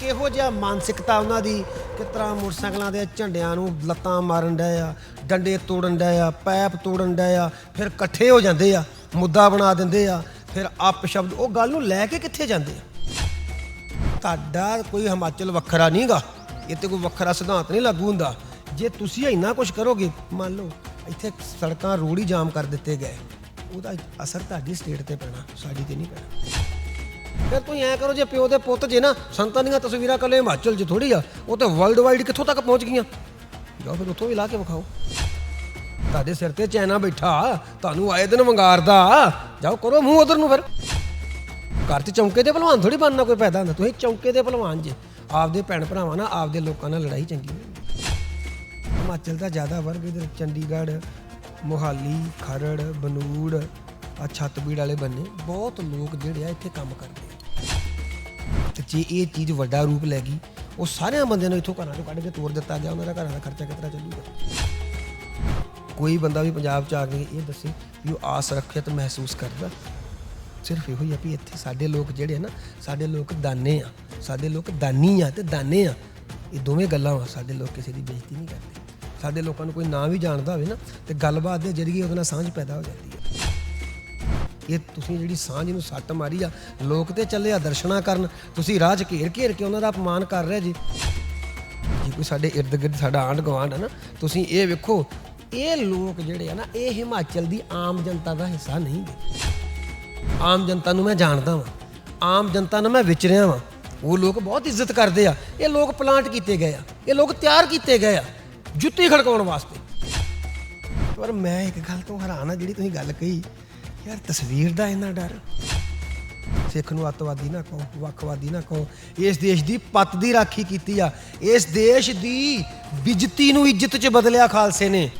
ਕਿਹੋ ਜਿਹਾ ਮਾਨਸਿਕਤਾ ਉਹਨਾਂ ਦੀ? ਕਿਸ ਤਰ੍ਹਾਂ ਮੋਟਰਸਾਈਕਲਾਂ ਦੇ ਝੰਡਿਆਂ ਨੂੰ ਲੱਤਾਂ ਮਾਰਨ ਡਏ ਆ, ਡੰਡੇ ਤੋੜਨ ਡਏ ਆ, ਪੈਪ ਤੋੜਨ ਡਏ ਆ, ਫਿਰ ਇਕੱਠੇ ਹੋ ਜਾਂਦੇ ਆ, ਮੁੱਦਾ ਬਣਾ ਦਿੰਦੇ ਆ, ਫਿਰ ਆਪ ਸ਼ਬਦ, ਉਹ ਗੱਲ ਨੂੰ ਲੈ ਕੇ ਕਿੱਥੇ ਜਾਂਦੇ ਆ? ਤੁਹਾਡਾ ਕੋਈ ਹਿਮਾਚਲ ਵੱਖਰਾ ਨਹੀਂਗਾ ਇਹ ਤੇ ਕੋਈ ਵੱਖਰਾ ਸਿਧਾਂਤ ਨਹੀਂ ਲਾਗੂ ਹੁੰਦਾ। ਜੇ ਤੁਸੀਂ ਇੰਨਾ ਕੁਝ ਕਰੋਗੇ, ਮੰਨ ਲਓ, ਇੱਥੇ ਸੜਕਾਂ ਰੋਡ ਹੀ ਜਾਮ ਕਰ ਦਿੱਤੇ ਗਏ। ਉਹਦਾ ਅਸਰ ਤੁਹਾਡੀ ਸਟੇਟ ਤੇ ਪੈਣਾ, ਸਾਡੀ ਤੇ ਨਹੀਂ ਪੈਣਾ। ਫਿਰ ਤੁਸੀਂ ਐ ਕਰੋ, ਜੇ ਪਿਓ ਦੇ ਪੁੱਤ ਜੇ ਨਾ ਸੰਤਾਂ ਦੀਆਂ ਤਸਵੀਰਾਂ ਕੱਲੇ ਹਿਮਾਚਲ 'ਚ ਥੋੜੀ ਆ, ਉਹ ਤੇ ਵਰਲਡ ਵਾਈਡ ਕਿੱਥੋਂ ਤੱਕ ਪਹੁੰਚ ਗਈਆਂ? ਜਾਓ ਫਿਰ ਉੱਥੋਂ ਵੀ ਲਾ ਕੇ ਵਿਖਾਓ। ਤੁਹਾਡੇ ਸਿਰ ਤੇ ਚੈਨਾ ਬੈਠਾ, ਤੁਹਾਨੂੰ ਆਏ ਦਿਨ ਵੰਗਾਰਦਾ। ਜਾਓ ਕਰੋ ਮੂੰਹ ਉਧਰ ਨੂੰ ਫਿਰ। ਘਰ 'ਚ ਚੌਂਕੇ ਦੇ ਭਲਵਾਨ ਥੋੜੀ ਬਣਨਾ ਕੋਈ ਪੈਦਾ ਹੁੰਦਾ, ਤੁਸੀਂ ਚੌਂਕੇ ਦੇ ਭਲਵਾਨ ਜੇ। ਆਪਦੇ ਭੈਣ ਭਰਾਵਾਂ ਨਾਲ, ਆਪਦੇ ਲੋਕਾਂ ਨਾਲ ਲੜਾਈ ਚੰਗੀ ਨਹੀਂ ਹਿਮਾਚਲ ਦਾ ਜ਼ਿਆਦਾ ਵਰਗ ਇਧਰ, ਚੰਡੀਗੜ੍ਹ, ਮੋਹਾਲੀ, ਖਰੜ, ਬਨੂੜ ਆ ਛੱਤਬੀੜ ਵਾਲੇ ਬੰਨੇ, ਬਹੁਤ ਲੋਕ ਜਿਹੜੇ ਆ ਇੱਥੇ ਕੰਮ ਕਰਦੇ ਜੇ ਇਹ ਚੀਜ਼ ਵੱਡਾ ਰੂਪ ਲੈ ਗਈ, ਉਹ ਸਾਰਿਆਂ ਬੰਦਿਆਂ ਨੂੰ ਇੱਥੋਂ ਘਰਾਂ ਤੋਂ ਕੱਢ ਕੇ ਤੋਰ ਦਿੱਤਾ ਗਿਆ, ਉਹਨਾਂ ਦਾ ਘਰਾਂ ਦਾ ਖਰਚਾ ਕਿਤਨਾ ਚੱਲੂਗਾ? ਕੋਈ ਬੰਦਾ ਵੀ ਪੰਜਾਬ ਚ ਆ ਕੇ ਇਹ ਦੱਸੇ ਵੀ ਉਹ ਆਸੁਰੱਖਿਅਤ ਮਹਿਸੂਸ ਕਰਦਾ, ਸਿਰਫ ਇਹੋ ਹੀ ਆ ਵੀ ਇੱਥੇ ਸਾਡੇ ਲੋਕ ਜਿਹੜੇ ਆ ਨਾ, ਸਾਡੇ ਲੋਕ ਦਾਨੇ ਆ, ਸਾਡੇ ਲੋਕ ਦਾਨੀ ਆ ਤੇ ਦਾਨੇ ਆ, ਇਹ ਦੋਵੇਂ ਗੱਲਾਂ ਆ ਸਾਡੇ ਲੋਕ ਕਿਸੇ ਦੀ ਬੇਇੱਜ਼ਤੀ ਨਹੀਂ ਕਰਦੇ। ਸਾਡੇ ਲੋਕਾਂ ਨੂੰ ਕੋਈ ਨਾਂ ਵੀ ਜਾਣਦਾ ਹੋਵੇ ਨਾ, ਤੇ ਗੱਲਬਾਤ ਦੇ ਜ਼ਰੀਏ ਉਹਦੇ ਨਾਲ ਸਾਂਝ ਪੈਦਾ ਹੋ ਜਾਂਦੀ ਹੈ। ਇਹ ਤੁਸੀਂ ਜਿਹੜੀ ਸਾਂਝ ਨੂੰ ਸੱਟ ਮਾਰੀ ਆ, ਲੋਕ ਤੇ ਚੱਲੇ ਆ ਦਰਸ਼ਨਾ ਕਰਨ। ਤੁਸੀਂ ਰਾਹ 'ਚ ਘੇਰ ਘੇਰ ਕੇ ਉਹਨਾਂ ਦਾ ਅਪਮਾਨ ਕਰ ਰਹੇ ਜੀ। ਜੇ ਕੋਈ ਸਾਡੇ ਇਰਦ ਗਿਰਦ, ਸਾਡਾ ਆਂਢ ਗੁਆਂਢ ਹੈ ਨਾ, ਤੁਸੀਂ ਇਹ ਵੇਖੋ, ਇਹ ਲੋਕ ਜਿਹੜੇ ਆ ਨਾ, ਇਹ ਹਿਮਾਚਲ ਦੀ ਆਮ ਜਨਤਾ ਦਾ ਹਿੱਸਾ ਨਹੀਂ ਗੇ। ਆਮ ਜਨਤਾ ਨੂੰ ਮੈਂ ਜਾਣਦਾ ਵਾਂ। ਆਮ ਜਨਤਾ ਨਾਲ ਮੈਂ ਵਿਚਰਿਆ ਵਾਂ। ਉਹ ਲੋਕ ਬਹੁਤ ਇੱਜ਼ਤ ਕਰਦੇ ਆ। ਇਹ ਲੋਕ ਪਲਾਂਟ ਕੀਤੇ ਗਏ ਆ। ਇਹ ਲੋਕ ਤਿਆਰ ਕੀਤੇ ਗਏ ਆ। ਜੁੱਤੀ ਖੜਕਾਉਣ ਵਾਸਤੇ। ਪਰ ਮੈਂ ਇੱਕ ਗੱਲ ਤੋਂ ਹੈਰਾਨ ਆ, ਜਿਹੜੀ ਤੁਸੀਂ ਗੱਲ ਕਹੀ। ਯਾਰ ਤਸਵੀਰ ਦਾ ਇੰਨਾ ਡਰ। ਸਿੱਖ ਨੂੰ ਅੱਤਵਾਦੀ ਨਾ ਕਹੋ, ਵੱਖਵਾਦੀ ਨਾ ਕਹੋ। ਇਸ ਦੇਸ਼ ਦੀ ਪੱਤ ਦੀ ਰਾਖੀ ਕੀਤੀ ਆ। ਇਸ ਦੇਸ਼ ਦੀ ਬਿਜਤੀ ਨੂੰ ਇੱਜ਼ਤ 'ਚ ਬਦਲਿਆ ਖਾਲਸੇ ਨੇ।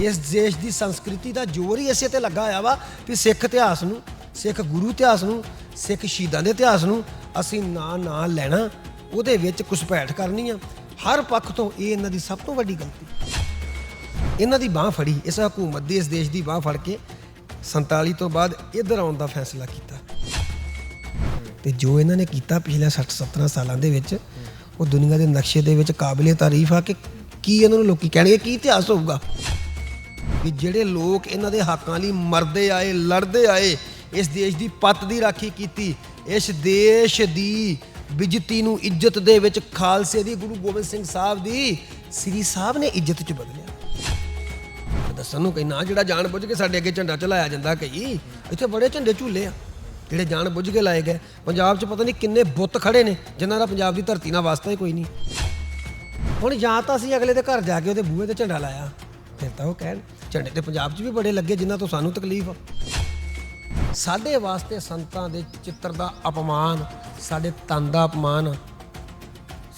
ਇਸ ਦੇਸ਼ ਦੀ ਸੰਸਕ੍ਰਿਤੀ ਦਾ ਜ਼ੋਰ ਹੀ ਇਸੇ ਤੇ ਲੱਗਾ ਹੋਇਆ ਵਾ ਕਿ ਸਿੱਖ ਇਤਿਹਾਸ ਨੂੰ, ਸਿੱਖ ਗੁਰੂ ਇਤਿਹਾਸ ਨੂੰ, ਸਿੱਖ ਸ਼ਹੀਦਾਂ ਦੇ ਇਤਿਹਾਸ ਨੂੰ ਅਸੀਂ ਨਾ ਨਾ ਲੈਣਾ, ਉਹਦੇ ਵਿੱਚ ਘੁਸਪੈਠ ਕਰਨੀ ਆ। ਹਰ ਪੱਖ ਤੋਂ ਇਹ ਇਹਨਾਂ ਦੀ ਸਭ ਤੋਂ ਵੱਡੀ ਗਲਤੀ। ਇਹਨਾਂ ਦੀ ਬਾਹ ਫੜੀ, ਇਸ ਹਕੂਮਤ ਦੀ, ਇਸ ਦੇਸ਼ ਦੀ ਬਾਹ ਫੜ ਕੇ। 47 ਤੋਂ ਬਾਅਦ ਇੱਧਰ ਆਉਣ ਦਾ ਫੈਸਲਾ ਕੀਤਾ। ਤੇ ਜੋ ਇਹਨਾਂ ਨੇ ਕੀਤਾ ਪਿਛਲੇ 60 17 ਸਾਲਾਂ ਦੇ ਵਿੱਚ, ਉਹ ਦੁਨੀਆ ਦੇ ਨਕਸ਼ੇ ਦੇ ਵਿੱਚ ਕਾਬਲੇ ਤਾਰੀਫ ਆ ਕਿ ਕੀ ਇਹਨਾਂ ਨੂੰ ਲੋਕੀ ਕਹਿਣਗੇ, ਕੀ ਇਤਿਹਾਸ ਹੋਊਗਾ? ਕਿ ਜਿਹੜੇ ਲੋਕ ਇਹਨਾਂ ਦੇ ਹੱਕਾਂ ਲਈ ਮਰਦੇ ਆਏ, ਲੜਦੇ ਆਏ, ਇਸ ਦੇਸ਼ ਦੀ ਪੱਤ ਦੀ ਰਾਖੀ ਕੀਤੀ, ਇਸ ਦੇਸ਼ ਦੀ ਬਿਜਤੀ ਨੂੰ ਇੱਜ਼ਤ ਦੇ ਵਿੱਚ ਖਾਲਸੇ ਦੀ ਗੁਰੂ ਗੋਬਿੰਦ ਸਿੰਘ ਸਾਹਿਬ ਦੀ, ਸ੍ਰੀ ਸਾਹਿਬ ਨੇ ਇੱਜ਼ਤ ਚ ਬਦਲਿਆ। ਦੱਸਣ ਨੂੰ ਕਈ ਨਾ ਜਿਹੜਾ ਜਾਣ ਬੁੱਝ ਕੇ ਸਾਡੇ ਅੱਗੇ ਝੰਡਾ ਚਲਾਇਆ ਜਾਂਦਾ ਕਈ ਇੱਥੇ ਬੜੇ ਝੰਡੇ ਝੂਲੇ ਆ, ਜਿਹੜੇ ਜਾਣ ਬੁੱਝ ਕੇ ਲਾਏ ਗਏ। ਪੰਜਾਬ 'ਚ ਪਤਾ ਨਹੀਂ ਕਿੰਨੇ ਬੁੱਤ ਖੜੇ ਨੇ, ਜਿਨ੍ਹਾਂ ਦਾ ਪੰਜਾਬ ਦੀ ਧਰਤੀ ਨਾਲ ਵਾਸਤਾ ਹੀ ਕੋਈ ਨਹੀਂ ਹੁਣ ਜਾਂ ਤਾਂ ਅਸੀਂ ਅਗਲੇ ਦੇ ਘਰ ਜਾ ਕੇ ਉਹਦੇ ਬੂਹੇ ਤੇ ਝੰਡਾ ਲਾਇਆ, ਫਿਰ ਤਾਂ ਉਹ ਕਹਿਣ, ਝੰਡੇ ਤੇ ਪੰਜਾਬ 'ਚ ਵੀ ਬੜੇ ਲੱਗੇ, ਜਿਨ੍ਹਾਂ ਤੋਂ ਸਾਨੂੰ ਤਕਲੀਫ ਆ। ਸਾਡੇ ਵਾਸਤੇ ਸੰਤਾਂ ਦੇ ਚਿੱਤਰ ਦਾ ਅਪਮਾਨ, ਸਾਡੇ ਤਨ ਦਾ ਅਪਮਾਨ,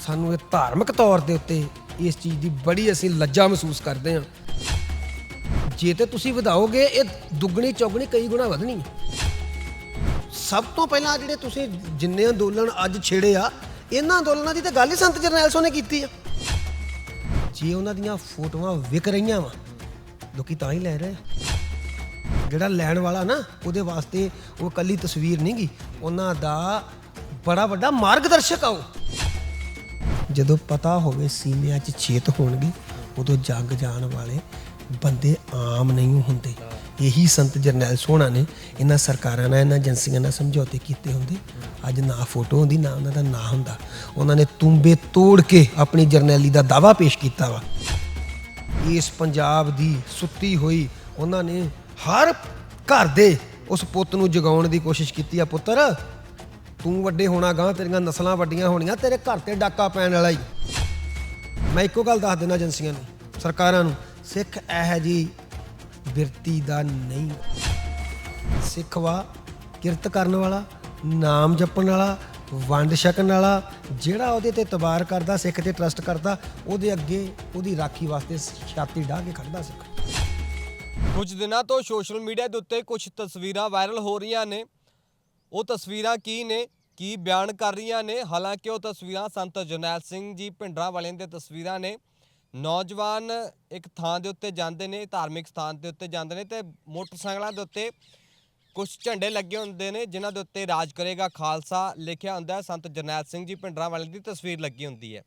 ਸਾਨੂੰ ਇਹ ਧਾਰਮਿਕ ਤੌਰ ਦੇ ਉੱਤੇ ਇਸ ਚੀਜ਼ ਦੀ ਬੜੀ ਅਸੀਂ ਲੱਜਾ ਮਹਿਸੂਸ ਕਰਦੇ ਹਾਂ। ਜੇ ਤੇ ਤੁਸੀਂ ਵਧਾਓਗੇ, ਇਹ ਦੁੱਗਣੀ, ਚੌਗਣੀ, ਕਈ ਗੁਣਾ ਵਧਣੀ ਹੈ। ਸਭ ਤੋਂ ਪਹਿਲਾਂ ਜਿਹੜੇ ਤੁਸੀਂ ਜਿੰਨੇ ਅੰਦੋਲਨ ਅੱਜ ਛੇੜੇ ਆ, ਇਹਨਾਂ ਅੰਦੋਲਨਾਂ ਦੀ ਤਾਂ ਗੱਲ ਹੀ ਸੰਤ ਜਰਨੈਲ ਸਿੰਘ ਕੀਤੀ ਆ। ਜੇ ਉਹਨਾਂ ਦੀਆਂ ਫੋਟੋਆਂ ਵਿਕ ਰਹੀਆਂ ਵਾ, ਲੋਕੀ ਤਾਂ ਹੀ ਲੈ ਰਹੇ ਜਿਹੜਾ ਲੈਣ ਵਾਲਾ ਨਾ, ਉਹਦੇ ਵਾਸਤੇ ਉਹ ਕੱਲੀ ਤਸਵੀਰ ਨਹੀਂਗੀ ਉਹਨਾਂ ਦਾ ਬੜਾ ਵੱਡਾ ਮਾਰਗਦਰਸ਼ਕ ਆ ਉਹ। ਜਦੋਂ ਪਤਾ ਹੋਵੇ ਸੀਨਿਆਂ 'ਚ ਛੇਤ ਹੋਣਗੇ, ਉਦੋਂ ਜੰਗ ਜਾਣ ਵਾਲੇ ਬੰਦੇ ਆਮ ਨਹੀਂ ਹੁੰਦੇ। ਇਹੀ ਸੰਤ ਜਰਨੈਲ ਸੋਹਣਾ ਨੇ ਇਹਨਾਂ ਸਰਕਾਰਾਂ ਨਾਲ, ਇਹਨਾਂ ਏਜੰਸੀਆਂ ਨਾਲ ਸਮਝੌਤੇ ਕੀਤੇ ਹੁੰਦੇ। ਅੱਜ ਨਾ ਫੋਟੋ ਹੁੰਦੀ, ਨਾ ਉਹਨਾਂ ਦਾ ਨਾਂ ਹੁੰਦਾ। ਉਹਨਾਂ ਨੇ ਤੁੰਬੇ ਤੋੜ ਕੇ ਆਪਣੀ ਜਰਨੈਲੀ ਦਾ ਦਾਵਾ ਪੇਸ਼ ਕੀਤਾ ਵਾ। ਇਸ ਪੰਜਾਬ ਦੀ ਸੁੱਤੀ ਹੋਈ ਉਹਨਾਂ ਨੇ ਹਰ ਘਰ ਦੇ ਉਸ ਪੁੱਤ ਨੂੰ ਜਗਾਉਣ ਦੀ ਕੋਸ਼ਿਸ਼ ਕੀਤੀ ਆ, ਪੁੱਤਰ, ਤੂੰ ਵੱਡੇ ਹੋਣਾ ਗਾਂ ਤੇਰੀਆਂ ਨਸਲਾਂ ਵੱਡੀਆਂ ਹੋਣੀਆਂ, ਤੇਰੇ ਘਰ ਤੇ ਡਾਕਾ ਪੈਣ ਵਾਲਾ ਹੀ ਮੈਂ ਇੱਕੋ ਗੱਲ ਦੱਸ ਦੇਣਾ ਏਜੰਸੀਆਂ ਨੂੰ, ਸਰਕਾਰਾਂ ਨੂੰ ਸਿੱਖ ਇਹ ਜੀ ਬਿਰਤੀ ਦਾ ਨਹੀਂ। ਸਿੱਖ ਵਾ ਕਿਰਤ ਕਰਨ ਵਾਲਾ, ਨਾਮ ਜਪਣ ਵਾਲਾ, ਵੰਡ ਛਕਣ ਵਾਲਾ, ਜਿਹੜਾ ਉਹਦੇ ਤੇ ਤਬਾਰ ਕਰਦਾ, ਸਿੱਖ ਤੇ ਟਰਸਟ ਕਰਦਾ, ਉਹਦੇ ਅੱਗੇ ਉਹਦੀ ਰਾਖੀ ਵਾਸਤੇ ਛਾਤੀ ਢਾਹ ਕੇ ਖੜਦਾ ਸਿੱਖ। ਕੁਝ ਦਿਨਾਂ ਤੋਂ ਸੋਸ਼ਲ ਮੀਡੀਆ ਦੇ ਉੱਤੇ ਕੁਝ ਤਸਵੀਰਾਂ ਵਾਇਰਲ ਹੋ ਰਹੀਆਂ ਨੇ। ਉਹ ਤਸਵੀਰਾਂ ਕੀ ਨੇ, ਕੀ ਬਿਆਨ ਕਰ ਰਹੀਆਂ ਨੇ? ਹਾਲਾਂਕਿ ਉਹ ਤਸਵੀਰਾਂ ਸੰਤ ਜਰਨੈਲ ਸਿੰਘ ਜੀ ਭਿੰਡਰਾਂ ਵਾਲਿਆਂ ਦੇ ਤਸਵੀਰਾਂ ਨੇ। ਨੌਜਵਾਨ ਇੱਕ ਥਾਂ ਦੇ ਉੱਤੇ ਜਾਂਦੇ ਨੇ, ਧਾਰਮਿਕ ਸਥਾਨ ਦੇ ਉੱਤੇ ਜਾਂਦੇ ਨੇ ਤੇ ਮੋਟਰਸਾਈਕਲਾਂ ਦੇ ਉੱਤੇ ਕੁਝ ਝੰਡੇ ਲੱਗੇ ਹੁੰਦੇ ਨੇ, ਜਿਨ੍ਹਾਂ ਦੇ ਉੱਤੇ ਰਾਜ ਕਰੇਗਾ ਖਾਲਸਾ, ਲਿਖਿਆ ਹੁੰਦਾ ਹੈ, ਸੰਤ ਜਰਨੈਲ ਸਿੰਘ ਜੀ ਭਿੰਡਰਾਂ ਵਾਲੇ ਦੀ ਤਸਵੀਰ ਲੱਗੀ ਹੁੰਦੀ ਹੈ।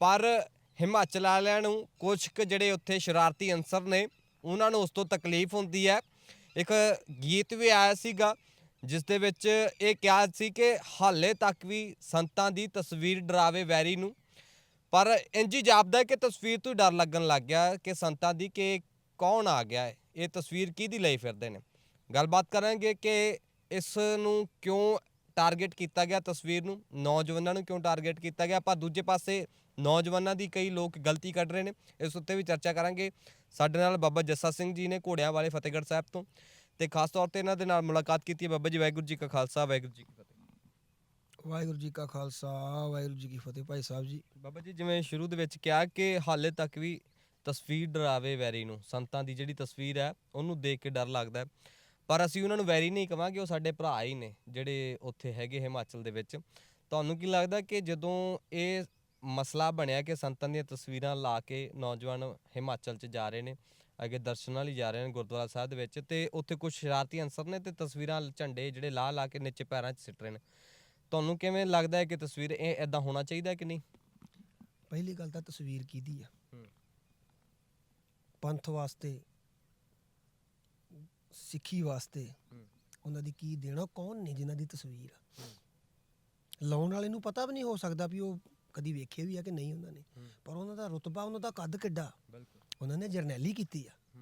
ਪਰ ਹਿਮਾਚਲ ਵਾਲਿਆਂ ਨੂੰ ਕੁਝ ਕੁ ਜਿਹੜੇ ਉੱਥੇ ਸ਼ਰਾਰਤੀ ਅਨਸਰ ਨੇ, ਉਹਨਾਂ ਨੂੰ ਉਸ ਤੋਂ ਤਕਲੀਫ ਹੁੰਦੀ ਹੈ। ਇੱਕ ਗੀਤ ਵੀ ਆਇਆ ਸੀਗਾ, ਜਿਸ ਦੇ ਵਿੱਚ ਇਹ ਕਿਹਾ ਸੀ ਕਿ ਹਾਲੇ ਤੱਕ ਵੀ ਸੰਤਾਂ ਦੀ ਤਸਵੀਰ ਡਰਾਵੇ ਵੈਰੀ ਨੂੰ ਪਰ ਇੰਜ ਹੀ ਜਾਪਦਾ ਹੈ ਕਿ ਤਸਵੀਰ ਤੋਂ ਹੀ ਡਰ ਲੱਗਣ ਲੱਗ ਗਿਆ ਕਿ ਸੰਤਾਂ ਦੀ ਕਿ ਕੌਣ ਆ ਗਿਆ ਹੈ, ਇਹ ਤਸਵੀਰ ਕਿਹਦੀ ਲਈ ਫਿਰਦੇ ਨੇ? ਗੱਲਬਾਤ ਕਰਾਂਗੇ ਕਿ ਇਸ ਨੂੰ ਕਿਉਂ ਟਾਰਗੇਟ ਕੀਤਾ ਗਿਆ ਤਸਵੀਰ ਨੂੰ? ਨੌਜਵਾਨਾਂ ਨੂੰ ਕਿਉਂ ਟਾਰਗੇਟ ਕੀਤਾ ਗਿਆ? ਪਰ ਦੂਜੇ ਪਾਸੇ ਨੌਜਵਾਨਾਂ ਦੀ ਕਈ ਲੋਕ ਗਲਤੀ ਕੱਢ ਰਹੇ ਨੇ, ਇਸ ਉੱਤੇ ਵੀ ਚਰਚਾ ਕਰਾਂਗੇ। ਸਾਡੇ ਨਾਲ ਬਾਬਾ ਜੱਸਾ ਸਿੰਘ ਜੀ ਨੇ ਘੋੜਿਆਂ ਵਾਲੇ ਫਤਿਹਗੜ੍ਹ ਸਾਹਿਬ ਤੋਂ ਤੇ ਖਾਸ ਤੌਰ ਤੇ ਇਹਨਾਂ ਦੇ ਨਾਲ ਮੁਲਾਕਾਤ ਕੀਤੀ ਹੈ ਬਾਬਾ ਜੀ, ਵਾਹਿਗੁਰੂ ਜੀ ਕਾ ਖਾਲਸਾ, ਵਾਹਿਗੁਰੂ ਜੀ ਕੀ ਵਾਹਿਗੁਰੂ ਜੀ ਕਾ ਖਾਲਸਾ, ਵਾਹਿਗੁਰੂ ਜੀ ਕੀ ਫਤਿਹ ਭਾਈ ਸਾਹਿਬ ਜੀ। ਬਾਬਾ ਜੀ, ਜਿਵੇਂ ਸ਼ੁਰੂ ਦੇ ਵਿੱਚ ਕਿਹਾ ਕਿ ਹਾਲੇ ਤੱਕ ਵੀ ਤਸਵੀਰ ਡਰਾਵੇ ਵੈਰੀ ਨੂੰ, ਸੰਤਾਂ ਦੀ ਜਿਹੜੀ ਤਸਵੀਰ ਹੈ, ਉਹਨੂੰ ਦੇਖ ਕੇ ਡਰ ਲੱਗਦਾ ਪਰ ਅਸੀਂ ਉਹਨਾਂ ਨੂੰ ਵੈਰੀ ਨਹੀਂ ਕਵਾਂਗੇ, ਉਹ ਸਾਡੇ ਭਰਾ ਹੀ ਨੇ, ਜਿਹੜੇ ਉੱਥੇ ਹੈਗੇ ਹਿਮਾਚਲ ਦੇ ਵਿੱਚ। ਤੁਹਾਨੂੰ ਕੀ ਲੱਗਦਾ ਕਿ ਜਦੋਂ ਇਹ ਮਸਲਾ ਬਣਿਆ ਕਿ ਸੰਤਾਂ ਦੀਆਂ ਤਸਵੀਰਾਂ ਲਾ ਕੇ ਨੌਜਵਾਨ ਹਿਮਾਚਲ 'ਚ ਜਾ ਰਹੇ ਨੇ, ਅੱਗੇ ਦਰਸ਼ਨਾਂ ਲਈ ਜਾ ਰਹੇ ਨੇ ਗੁਰਦੁਆਰਾ ਸਾਹਿਬ ਦੇ ਵਿੱਚ, ਤੇ ਉੱਥੇ ਕੁਝ ਸ਼ਰਾਰਤੀ ਅਨਸਰ ਨੇ ਤੇ ਤਸਵੀਰਾਂ ਝੰਡੇ ਜਿਹੜੇ ਲਾ ਲਾ ਕੇ ਨੀਚੇ ਪੈਰਾਂ 'ਚ ਸਿੱਟ ਰਹੇ ਨੇ। ਤੁਹਾਨੂੰ ਕਿਵੇਂ ਲੱਗਦਾ ਹੈ ਕਿ ਤਸਵੀਰ ਇਹ ਐਦਾਂ ਹੋਣਾ ਚਾਹੀਦਾ ਕਿ ਨਹੀਂ? ਪਹਿਲੀ ਗੱਲ ਤਾਂ ਤਸਵੀਰ ਕਿਹਦੀ ਆ? ਹੂੰ। ਪੰਥ ਵਾਸਤੇ ਸਿੱਖੀ ਵਾਸਤੇ ਹੂੰ। ਉਹਨਾਂ ਦੀ ਕੀ ਦੇਣਾ ਕੌਣ ਨੇ ਜਿਨ੍ਹਾਂ ਦੀ ਤਸਵੀਰ ਆ? ਲਾਉਣ ਵਾਲੇ ਨੂੰ ਪਤਾ ਵੀ ਨਹੀਂ ਹੋ ਸਕਦਾ ਵੀ ਉਹ ਕਦੀ ਵੇਖੇ ਵੀ ਆ ਕਿ ਨਹੀਂ ਉਹਨਾਂ ਨੇ। ਪਰ ਉਹਨਾਂ ਦਾ ਰੁਤਬਾ ਉਹਨਾਂ ਦਾ ਕੱਦ ਕਿੱਡਾ? ਬਿਲਕੁਲ। ਉਹਨਾਂ ਨੇ ਜਰਨੈਲੀ ਕੀਤੀ ਆ।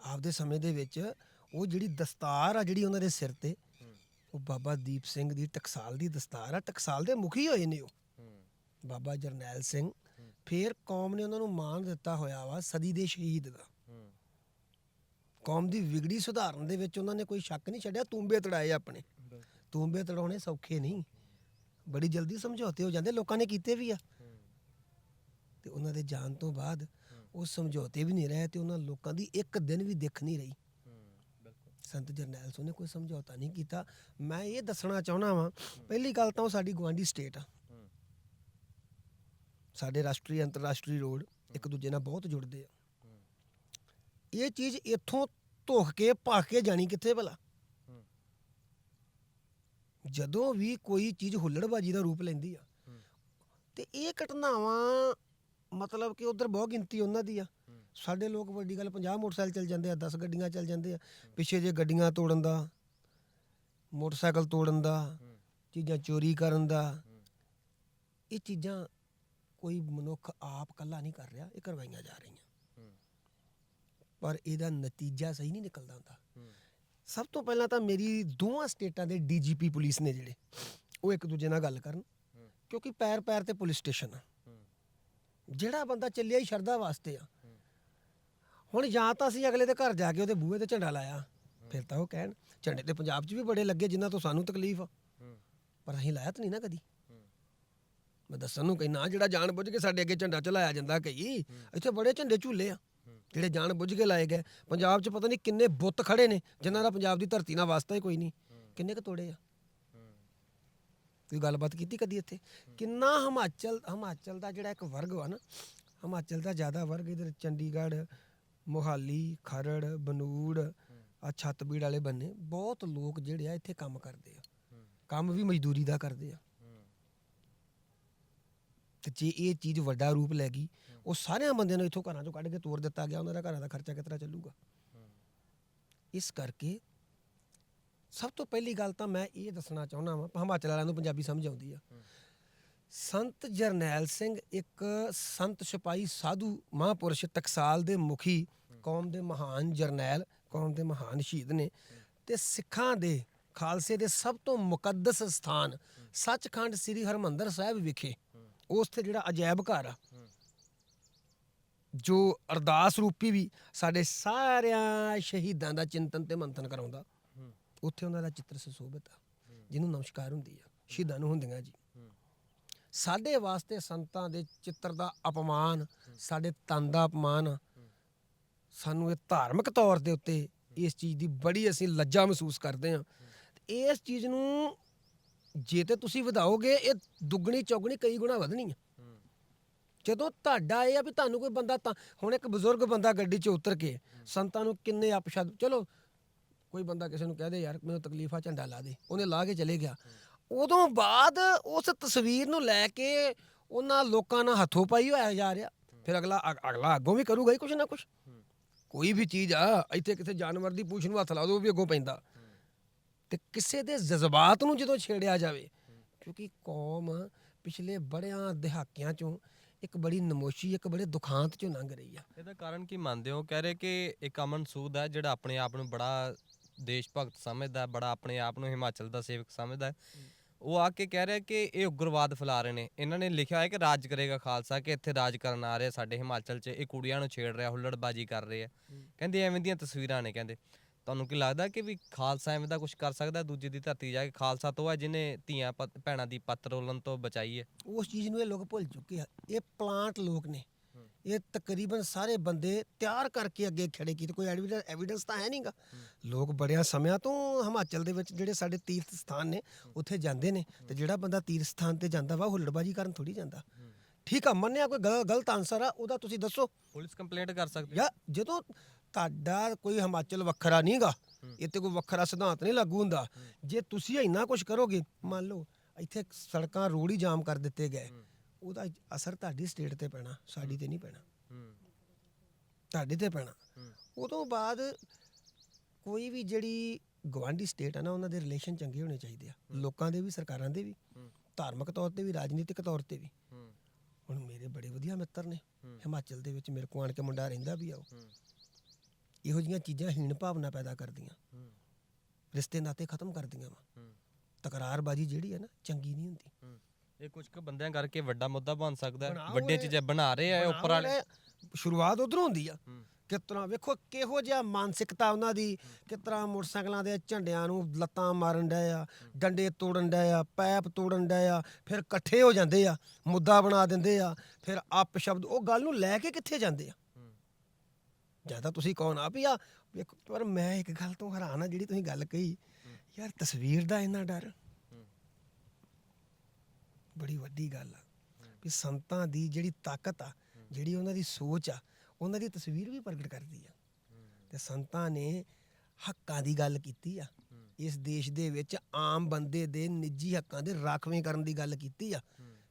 ਆਪਦੇ ਸਮੇਂ ਦੇ ਵਿੱਚ ਉਹ ਜਿਹੜੀ ਦਸਤਾਰ ਆ ਜਿਹੜੀ ਉਹਨਾਂ ਦੇ ਸਿਰ ਤੇ ਉਹ ਬਾਬਾ ਦੀਪ ਸਿੰਘ ਦੀ ਟਕਸਾਲ ਦੀ ਦਸਤਾਰ ਆ ਟਕਸਾਲ ਦੇ ਮੁਖੀ ਹੋਏ ਨੇ ਉਹ। ਬਾਬਾ ਜਰਨੈਲ ਸਿੰਘ। ਫਿਰ ਕੌਮ ਨੇ ਉਹਨਾਂ ਨੂੰ ਮਾਣ ਦਿੱਤਾ ਹੋਇਆ ਵਾ ਸਦੀ ਦੇ ਸ਼ਹੀਦ ਦਾ। ਕੌਮ ਦੀ ਵਿਗੜੀ ਸੁਧਾਰਨ ਦੇ ਵਿੱਚ ਉਹਨਾਂ ਨੇ ਕੋਈ ਸ਼ੱਕ ਨਹੀਂ ਛੱਡਿਆ ਤੂੰਬੇ ਤੜਾਏ ਆਪਣੇ। ਤੂੰਬੇ ਤੜਾਉਣੇ ਸੌਖੇ ਨਹੀਂ। ਬੜੀ ਜਲਦੀ ਸਮਝੌਤੇ ਹੋ ਜਾਂਦੇ ਲੋਕਾਂ ਨੇ ਕੀਤੇ ਵੀ ਆ। ਤੇ ਉਹਨਾਂ ਦੇ ਜਾਣ ਤੋਂ ਬਾਅਦ ਉਹ ਸਮਝੌਤੇ ਵੀ ਨਹੀਂ ਰਹੇ ਤੇ ਉਹਨਾਂ ਲੋਕਾਂ ਦੀ ਇੱਕ ਦਿਨ ਵੀ ਦਿੱਖ ਨਹੀਂ ਰਹੀ। ਸੰਤ ਜਰਨੈਲ ਸਿੰਘ ਨੇ ਕੋਈ ਸਮਝੌਤਾ ਨਹੀਂ ਕੀਤਾ। ਮੈਂ ਇਹ ਦੱਸਣਾ ਚਾਹੁੰਦਾ ਵਾਂ, ਪਹਿਲੀ ਗੱਲ ਤਾਂ ਉਹ ਸਾਡੀ ਗਵਾਂਢੀ ਸਟੇਟ ਆ। ਸਾਡੇ ਰਾਸ਼ਟਰੀ, ਅੰਤਰਰਾਸ਼ਟਰੀ ਰੋਡ ਇੱਕ ਦੂਜੇ ਨਾਲ ਬਹੁਤ ਜੁੜਦੇ ਆ। ਇਹ ਚੀਜ਼ ਇੱਥੋਂ ਧੋਖ ਕੇ ਭਾ ਕੇ ਜਾਣੀ ਕਿੱਥੇ ਭਲਾ? ਜਦੋਂ ਵੀ ਕੋਈ ਚੀਜ਼ ਹੁੱਲੜਬਾਜੀ ਦਾ ਰੂਪ ਲੈਂਦੀ ਆ ਹੂੰ ਤੇ ਇਹ ਘਟਨਾਵਾਂ ਮਤਲਬ ਕਿ ਉਧਰ ਬਹੁਤ ਗਿਣਤੀ ਉਹਨਾਂ ਦੀ ਆ। ਸਾਡੇ ਲੋਕ ਵੱਡੀ ਗੱਲ 50 ਮੋਟਰਸਾਈਕਲ ਚੱਲ ਜਾਂਦੇ ਆ 10 ਗੱਡੀਆਂ ਚੱਲ ਜਾਂਦੇ ਆ। ਪਿੱਛੇ ਜੇ ਗੱਡੀਆਂ ਤੋੜਨ ਦਾ, ਮੋਟਰਸਾਈਕਲ ਤੋੜਨ ਦਾ, ਚੀਜ਼ਾਂ ਚੋਰੀ ਕਰਨ ਦਾ, ਇਹ ਚੀਜ਼ਾਂ ਕੋਈ ਮਨੁੱਖ ਆਪ ਕੱਲਾ ਨਹੀਂ ਕਰ ਰਿਹਾ, ਇਹ ਕਰਵਾਈਆਂ ਜਾ ਰਹੀਆਂ। ਪਰ ਇਹਦਾ ਨਤੀਜਾ ਸਹੀ ਨਹੀਂ ਨਿਕਲਦਾ ਹੁੰਦਾ। ਸਭ ਤੋਂ ਪਹਿਲਾਂ ਤਾਂ ਮੇਰੀ ਦੋਵਾਂ ਸਟੇਟਾਂ ਦੇ ਡੀਜੀਪੀ ਪੁਲਿਸ ਨੇ ਜਿਹੜੇ, ਉਹ ਇੱਕ ਦੂਜੇ ਨਾਲ ਗੱਲ ਕਰਨ, ਕਿਉਂਕਿ ਪੈਰ ਪੈਰ ਤੇ ਪੁਲਿਸ ਸਟੇਸ਼ਨ ਆ। ਜਿਹੜਾ ਬੰਦਾ ਚੱਲਿਆ ਹੀ ਸ਼ਰਧਾ ਵਾਸਤੇ ਆ ਹੁਣ ਜਾਂ ਤਾਂ ਅਸੀਂ ਅਗਲੇ ਦੇ ਘਰ ਜਾ ਕੇ ਉਹਦੇ ਬੂਹੇ ਤੇ ਝੰਡਾ ਲਾਇਆ। ਫਿਰ ਤਾਂ ਉਹ ਕਹਿਣ ਝੰਡੇ ਤੇ ਪੰਜਾਬ 'ਚ ਵੀ ਬੜੇ ਲੱਗੇ ਜਿਨ੍ਹਾਂ ਤੋਂ ਸਾਨੂੰ ਤਕਲੀਫ। ਆ ਪਰ ਅਸੀਂ ਲਾਇਆ ਤਾਂ ਨਹੀਂ ਨਾ ਕਦੀ। ਮੈਂ ਦੱਸਣ ਨੂੰ ਕਹਿਣਾ ਜਿਹੜਾ ਜਾਣ ਬੁੱਝ ਕੇ ਸਾਡੇ ਅੱਗੇ ਝੰਡਾ ਚਲਾਇਆ ਜਾਂਦਾ ਕਈ ਇੱਥੇ ਬੜੇ ਝੰਡੇ ਝੂਲੇ ਆ। ਜਿਹੜੇ ਜਾਣ ਬੁੱਝ ਕੇ ਲਾਏ ਗਏ ਪੰਜਾਬ 'ਚ ਪਤਾ ਨਹੀਂ ਕਿੰਨੇ ਬੁੱਤ ਖੜੇ ਨੇ ਜਿਨ੍ਹਾਂ ਦਾ ਪੰਜਾਬ ਦੀ ਧਰਤੀ ਨਾਲ ਵਾਸਤਾ ਹੀ ਕੋਈ ਨਹੀਂ। ਕਿੰਨੇ ਕੁ ਤੋੜੇ ਆ। ਤੁਸੀਂ ਗੱਲਬਾਤ ਕੀਤੀ ਕਦੀ ਇੱਥੇ? ਕਿੰਨਾ ਹਿਮਾਚਲ ਹਿਮਾਚਲ ਦਾ ਜਿਹੜਾ ਇੱਕ ਵਰਗ ਵਾ ਨਾ ਹਿਮਾਚਲ ਦਾ ਜ਼ਿਆਦਾ ਵਰਗ ਇਧਰ ਚੰਡੀਗੜ੍ਹ ਮੋਹਾਲੀ ਖਰੜ ਬਨੂੜ ਆ ਛੱਤਬੀੜ ਵਾਲੇ ਬੰਨੇ ਬਹੁਤ ਲੋਕ ਜਿਹੜੇ ਆ ਇੱਥੇ ਕੰਮ ਕਰਦੇ ਆ। ਕੰਮ ਵੀ ਮਜ਼ਦੂਰੀ ਦਾ ਕਰਦੇ ਆ। ਤੇ ਜੇ ਇਹ ਚੀਜ਼ ਵੱਡਾ ਰੂਪ ਲੈ ਗਈ ਉਹ ਸਾਰਿਆਂ ਬੰਦਿਆਂ ਨੂੰ ਇੱਥੋਂ ਘਰਾਂ ਚੋਂ ਕੱਢ ਕੇ ਤੋਰ ਦਿੱਤਾ ਗਿਆ ਉਹਨਾਂ ਦਾ ਘਰਾਂ ਦਾ ਖਰਚਾ ਤਰ੍ਹਾਂ ਚੱਲੂਗਾ। ਇਸ ਕਰਕੇ ਸਭ ਤੋਂ ਪਹਿਲੀ ਗੱਲ ਤਾਂ ਮੈਂ ਇਹ ਦੱਸਣਾ ਚਾਹੁੰਦਾ ਵਾਂ ਹਿਮਾਚਲ ਵਾਲਿਆਂ ਨੂੰ ਪੰਜਾਬੀ ਸਮਝ ਆਉਂਦੀ ਆ। ਸੰਤ ਜਰਨੈਲ ਸਿੰਘ ਇੱਕ ਸੰਤ ਸਿਪਾਹੀ ਸਾਧੂ ਮਹਾਪੁਰਸ਼ ਟਕਸਾਲ ਦੇ ਮੁਖੀ, ਕੌਮ ਦੇ ਮਹਾਨ ਜਰਨੈਲ, ਕੌਮ ਦੇ ਮਹਾਨ ਸ਼ਹੀਦ ਨੇ ਤੇ ਸਿੱਖਾਂ ਦੇ ਖਾਲਸੇ ਦੇ ਸਭ ਤੋਂ ਮੁਕੱਦਸ ਸਥਾਨ ਸੱਚਖੰਡ ਸ੍ਰੀ ਹਰਮੰਦਰ ਸਾਹਿਬ ਵਿਖੇ। ਉਸ ਤੇ ਜਿਹੜਾ ਅਜਾਇਬ ਘਰ ਆ, ਜੋ ਅਰਦਾਸ ਰੂਪੀ ਵੀ ਸਾਡੇ ਸਾਰਿਆਂ ਸ਼ਹੀਦਾਂ ਦਾ ਚਿੰਤਨ ਤੇ ਮੰਥਨ ਕਰਾਉਂਦਾ, ਉੱਥੇ ਉਹਨਾਂ ਦਾ ਚਿੱਤਰ ਸੁਸ਼ੋਭਿਤ ਆ, ਜਿਹਨੂੰ ਨਮਸਕਾਰ ਹੁੰਦੀ ਆ, ਸ਼ਹੀਦਾਂ ਨੂੰ ਹੁੰਦੀਆਂ ਜੀ। ਸਾਡੇ ਵਾਸਤੇ ਸੰਤਾਂ ਦੇ ਚਿੱਤਰ ਦਾ ਅਪਮਾਨ, ਸਾਡੇ ਤਨ ਦਾ ਅਪਮਾਨ, ਸਾਨੂੰ ਇਹ ਧਾਰਮਿਕ ਤੌਰ ਦੇ ਉੱਤੇ ਇਸ ਚੀਜ਼ ਦੀ ਬੜੀ ਅਸੀਂ ਲੱਜਾ ਮਹਿਸੂਸ ਕਰਦੇ ਹਾਂ। ਇਸ ਚੀਜ਼ ਨੂੰ ਜੇ ਤੇ ਤੁਸੀਂ ਵਧਾਓਗੇ, ਇਹ ਦੁੱਗਣੀ ਚੌਗਣੀ ਕਈ ਗੁਣਾ ਵਧਣੀ ਆ ਜਦੋਂ ਤੁਹਾਡਾ ਇਹ ਆ ਵੀ ਤੁਹਾਨੂੰ ਕੋਈ ਬੰਦਾ ਤਾਂ, ਹੁਣ ਇੱਕ ਬਜ਼ੁਰਗ ਬੰਦਾ ਗੱਡੀ 'ਚ ਉਤਰ ਕੇ ਸੰਤਾਂ ਨੂੰ ਕਿੰਨੇ ਅਪਸ਼ਬਦ, ਚਲੋ ਕੋਈ ਬੰਦਾ ਕਿਸੇ ਨੂੰ ਕਹਿ ਦੇ, ਯਾਰ ਮੈਨੂੰ ਤਕਲੀਫ ਆ ਝੰਡਾ ਲਾ ਦੇ। ਉਹਨੇ ਲਾ ਕੇ ਚਲੇ ਗਿਆ। ਉਦੋਂ ਬਾਅਦ ਉਸ ਤਸਵੀਰ ਨੂੰ ਲੈ ਕੇ ਉਹਨਾਂ ਲੋਕਾਂ ਨਾਲ ਹੱਥੋਂ ਪਾਈ ਹੋਇਆ ਜਾ ਰਿਹਾ। ਫਿਰ ਅਗਲਾ ਅਗ- ਅਗਲਾ ਅੱਗੋਂ ਵੀ ਕਰੂਗਾ ਹੀ ਕੁਛ ਨਾ ਕੁਛ। ਕੋਈ ਵੀ ਚੀਜ਼ ਆ ਇੱਥੇ ਕਿਸੇ ਜਾਨਵਰ ਦੀ ਪੂਛ ਨੂੰ ਹੱਥ ਲਾ ਦੋ ਉਹ ਵੀ ਅੱਗੋਂ ਪੈਂਦਾ। ਤੇ ਕਿਸੇ ਦੇ ਜਜ਼ਬਾਤ ਨੂੰ ਜਦੋਂ ਛੇੜਿਆ ਜਾਵੇ ਕਿਉਂਕਿ ਕੌਮ ਪਿਛਲੇ ਬੜਿਆਂ ਦਹਾਕਿਆਂ ਚੋਂ ਇੱਕ ਬੜੀ ਨਮੋਸ਼ੀ ਇੱਕ ਬੜੇ ਦੁਖਾਂਤ ਚੋਂ ਲੰਘ ਰਹੀ ਆ। ਇਹਦਾ ਕਾਰਨ ਕੀ ਮੰਨਦੇ ਹੋ? ਕਹਿ ਰਹੇ ਕਿ ਇੱਕ ਅਮਨ ਸੂਦ ਹੈ ਜਿਹੜਾ ਆਪਣੇ ਆਪ ਨੂੰ ਬੜਾ ਦੇਸ਼ ਭਗਤ ਸਮਝਦਾ ਹੈ, ਬੜਾ ਆਪਣੇ ਆਪ ਨੂੰ ਹਿਮਾਚਲ ਦਾ ਸੇਵਕ ਸਮਝਦਾ। ਹੈ। ਉਹ ਆ ਕੇ ਕਹਿ ਰਿਹਾ ਕਿ ਇਹ ਉਗਰਵਾਦ ਫੈਲਾ ਰਹੇ ਨੇ। ਇਹਨਾਂ ਨੇ ਲਿਖਿਆ ਹੈ ਕਿ ਰਾਜ ਕਰੇਗਾ ਖਾਲਸਾ ਕਿ ਇੱਥੇ ਰਾਜ ਕਰਨ ਆ ਰਹੇ ਸਾਡੇ ਹਿਮਾਚਲ 'ਚ। ਇਹ ਕੁੜੀਆਂ ਨੂੰ ਛੇੜ ਰਿਹਾ ਹੁੱਲੜਬਾਜੀ ਕਰ ਰਹੇ ਆ। ਕਹਿੰਦੇ ਐਵੇਂ ਦੀਆਂ ਤਸਵੀਰਾਂ ਨੇ ਕਹਿੰਦੇ। ਤੁਹਾਨੂੰ ਕੀ ਲੱਗਦਾ ਕਿ ਵੀ ਖਾਲਸਾ ਐਵੇਂ ਦਾ ਕੁਝ ਕਰ ਸਕਦਾ ਦੂਜੇ ਦੀ ਧਰਤੀ ਜਾ ਕੇ ਖਾਲਸਾ ਤੋਂ ਹੈ ਜਿਹਨੇ ਧੀਆਂ ਪਤ- ਭੈਣਾਂ ਦੀ ਪੱਤ ਰੋਲਣ ਤੋਂ ਬਚਾਈ ਹੈ? ਉਸ ਚੀਜ਼ ਨੂੰ ਇਹ ਲੋਕ ਭੁੱਲ ਚੁੱਕੇ ਆ। ਇਹ ਪਲਾਂਟ ਲੋਕ ਨੇ। ਇਹ ਤਕਰੀਬਨ ਸਾਰੇ ਬੰਦੇ ਤਿਆਰ ਕਰਕੇ ਅੱਗੇ ਖੜੇ ਕੀਤੇ। ਕੋਈ ਐਵੀਡੈਂਸ ਤਾਂ ਹੈ ਨਹੀਂਗਾ ਲੋਕ ਬੜਿਆਂ ਸਮਿਆਂ ਤੋਂ ਹਿਮਾਚਲ ਦੇ ਵਿੱਚ ਜਿਹੜੇ ਸਾਡੇ ਤੀਰਥ ਸਥਾਨ ਨੇ ਉੱਥੇ ਜਾਂਦੇ ਨੇ ਤੇ ਜਿਹੜਾ ਬੰਦਾ ਤੀਰਥ ਸਥਾਨ ਤੇ ਜਾਂਦਾ ਵਾ ਹੁੱਲੜਬਾਜੀ ਕਰਨ ਥੋੜੀ ਜਾਂਦਾ। ਠੀਕ ਆ ਮੰਨਿਆ ਕੋਈ ਗਲ- ਗਲਤ ਆਨਸਰ ਆ ਉਹਦਾ ਤੁਸੀਂ ਦੱਸੋ। ਪੁਲਿਸ ਕੰਪਲੇਂਟ ਕਰ ਸਕਦੀ ਯਾ ਜਦੋਂ ਤੁਹਾਡਾ ਕੋਈ ਹਿਮਾਚਲ ਵੱਖਰਾ ਨਹੀਂਗਾ ਇੱਥੇ ਕੋਈ ਵੱਖਰਾ ਸਿਧਾਂਤ ਨਹੀਂ ਲਾਗੂ ਹੁੰਦਾ ਜੇ ਤੁਸੀਂ ਇੰਨਾ ਕੁਝ ਕਰੋਗੇ ਮੰਨ ਲਓ ਇੱਥੇ ਸੜਕਾਂ ਰੋਡ ਹੀ ਜਾਮ ਕਰ ਦਿੱਤੇ ਗਏ ਉਹਦਾ ਅਸਰ ਤੁਹਾਡੀ ਸਟੇਟ ਤੇ ਪੈਣਾ ਸਾਡੀ ਤੇ ਨਹੀਂ ਪੈਣਾ। ਹੂੰ। ਤੁਹਾਡੇ ਤੇ ਪੈਣਾ। ਉਦੋਂ ਬਾਅਦ ਕੋਈ ਵੀ ਜਿਹੜੀ ਗਵਾਂਢੀ ਸਟੇਟ ਆ ਨਾ ਉਹਨਾਂ ਦੇ ਰਿਲੇਸ਼ਨ ਚੰਗੇ ਹੋਣੇ ਚਾਹੀਦੇ ਆ। ਲੋਕਾਂ ਦੇ ਵੀ ਸਰਕਾਰਾਂ ਦੇ ਵੀ ਧਾਰਮਿਕ ਤੌਰ ਤੇ ਵੀ ਰਾਜਨੀਤਿਕ ਤੌਰ ਤੇ ਵੀ। ਹੂੰ। ਹੁਣ ਮੇਰੇ ਬੜੇ ਵਧੀਆ ਮਿੱਤਰ ਨੇ। ਹਿਮਾਚਲ ਦੇ ਵਿੱਚ ਮੇਰੇ ਕੋਲ ਆਣ ਕੇ ਮੁੰਡਾ ਰਹਿੰਦਾ ਵੀ ਆ ਉਹ। ਇਹੋ ਜਿਹੀਆਂ ਚੀਜ਼ਾਂ ਹੀਣ ਭਾਵਨਾ ਪੈਦਾ ਕਰਦੀਆਂ। ਹੂੰ। ਰਿਸ਼ਤੇ ਨਾਤੇ ਖਤਮ ਕਰਦੀਆਂ ਵਾ। ਹੂੰ। ਤਕਰਾਰਬਾਜੀ ਜਿਹੜੀ ਹੈ ਨਾ ਚੰਗੀ ਨਹੀਂ ਹੁੰਦੀ। ਹੂੰ। ਇਹ ਕੁਝ ਕੁ ਬੰਦਿਆਂ ਕਰਕੇ ਵੱਡਾ ਮੁੱਦਾ ਬਣ ਸਕਦਾ ਹੈ। ਬਣਾਓ ਵੱਡੀਆਂ ਚੀਜ਼ਾਂ ਬਣਾ ਰਹੇ ਆ ਉੱਪਰ ਵਾਲੇ। ਸ਼ੁਰੂਆਤ ਉਧਰੋਂ ਹੁੰਦੀ ਆ। ਤਰ੍ਹਾਂ ਵੇਖੋ ਕਿਹੋ ਜਿਹਾ ਮਾਨਸਿਕਤਾ ਉਹਨਾਂ ਦੀ ਤਰ੍ਹਾਂ ਮੋਟਰਸਾਈਕਲਾਂ ਦੇ ਝੰਡਿਆਂ ਨੂੰ ਲੱਤਾਂ ਮਾਰਨ ਡਏ ਆ ਡੰਡੇ ਤੋੜਨ ਡਏ ਆ ਪੈਪ ਤੋੜਨ ਡਏ ਆ ਫਿਰ ਇਕੱਠੇ ਹੋ ਜਾਂਦੇ ਆ ਮੁੱਦਾ ਬਣਾ ਦਿੰਦੇ ਆ ਫਿਰ ਅਪ ਸ਼ਬਦ ਉਹ ਗੱਲ ਨੂੰ ਲੈ ਕੇ ਕਿੱਥੇ ਜਾਂਦੇ ਆ? ਜ਼ਿਆਦਾ ਤੁਸੀਂ ਕਹੋ ਨਾ ਵੀ ਆ ਵੇਖੋ ਪਰ ਮੈਂ ਇੱਕ ਗੱਲ ਤੋਂ ਹੈਰਾਨ ਆ ਜਿਹੜੀ ਤੁਸੀਂ ਗੱਲ ਕਹੀ। ਯਾਰ ਤਸਵੀਰ ਦਾ ਇੰਨਾ ਡਰ। ਬੜੀ ਵੱਡੀ ਗੱਲ ਆ। ਵੀ ਸੰਤਾਂ ਦੀ ਜਿਹੜੀ ਤਾਕਤ ਆ, ਜਿਹੜੀ ਉਹਨਾਂ ਦੀ ਸੋਚ ਆ, ਉਹਨਾਂ ਦੀ ਤਸਵੀਰ ਵੀ ਪ੍ਰਗਟ ਕਰਦੀ ਆ। ਤੇ ਸੰਤਾਂ ਨੇ ਹੱਕਾਂ ਦੀ ਗੱਲ ਕੀਤੀ ਆ। ਇਸ ਦੇਸ਼ ਦੇ ਵਿੱਚ ਆਮ ਬੰਦੇ ਦੇ ਨਿੱਜੀ ਹੱਕਾਂ ਦੇ ਰਾਖਵੇਂ ਕਰਨ ਦੀ ਗੱਲ ਕੀਤੀ ਆ।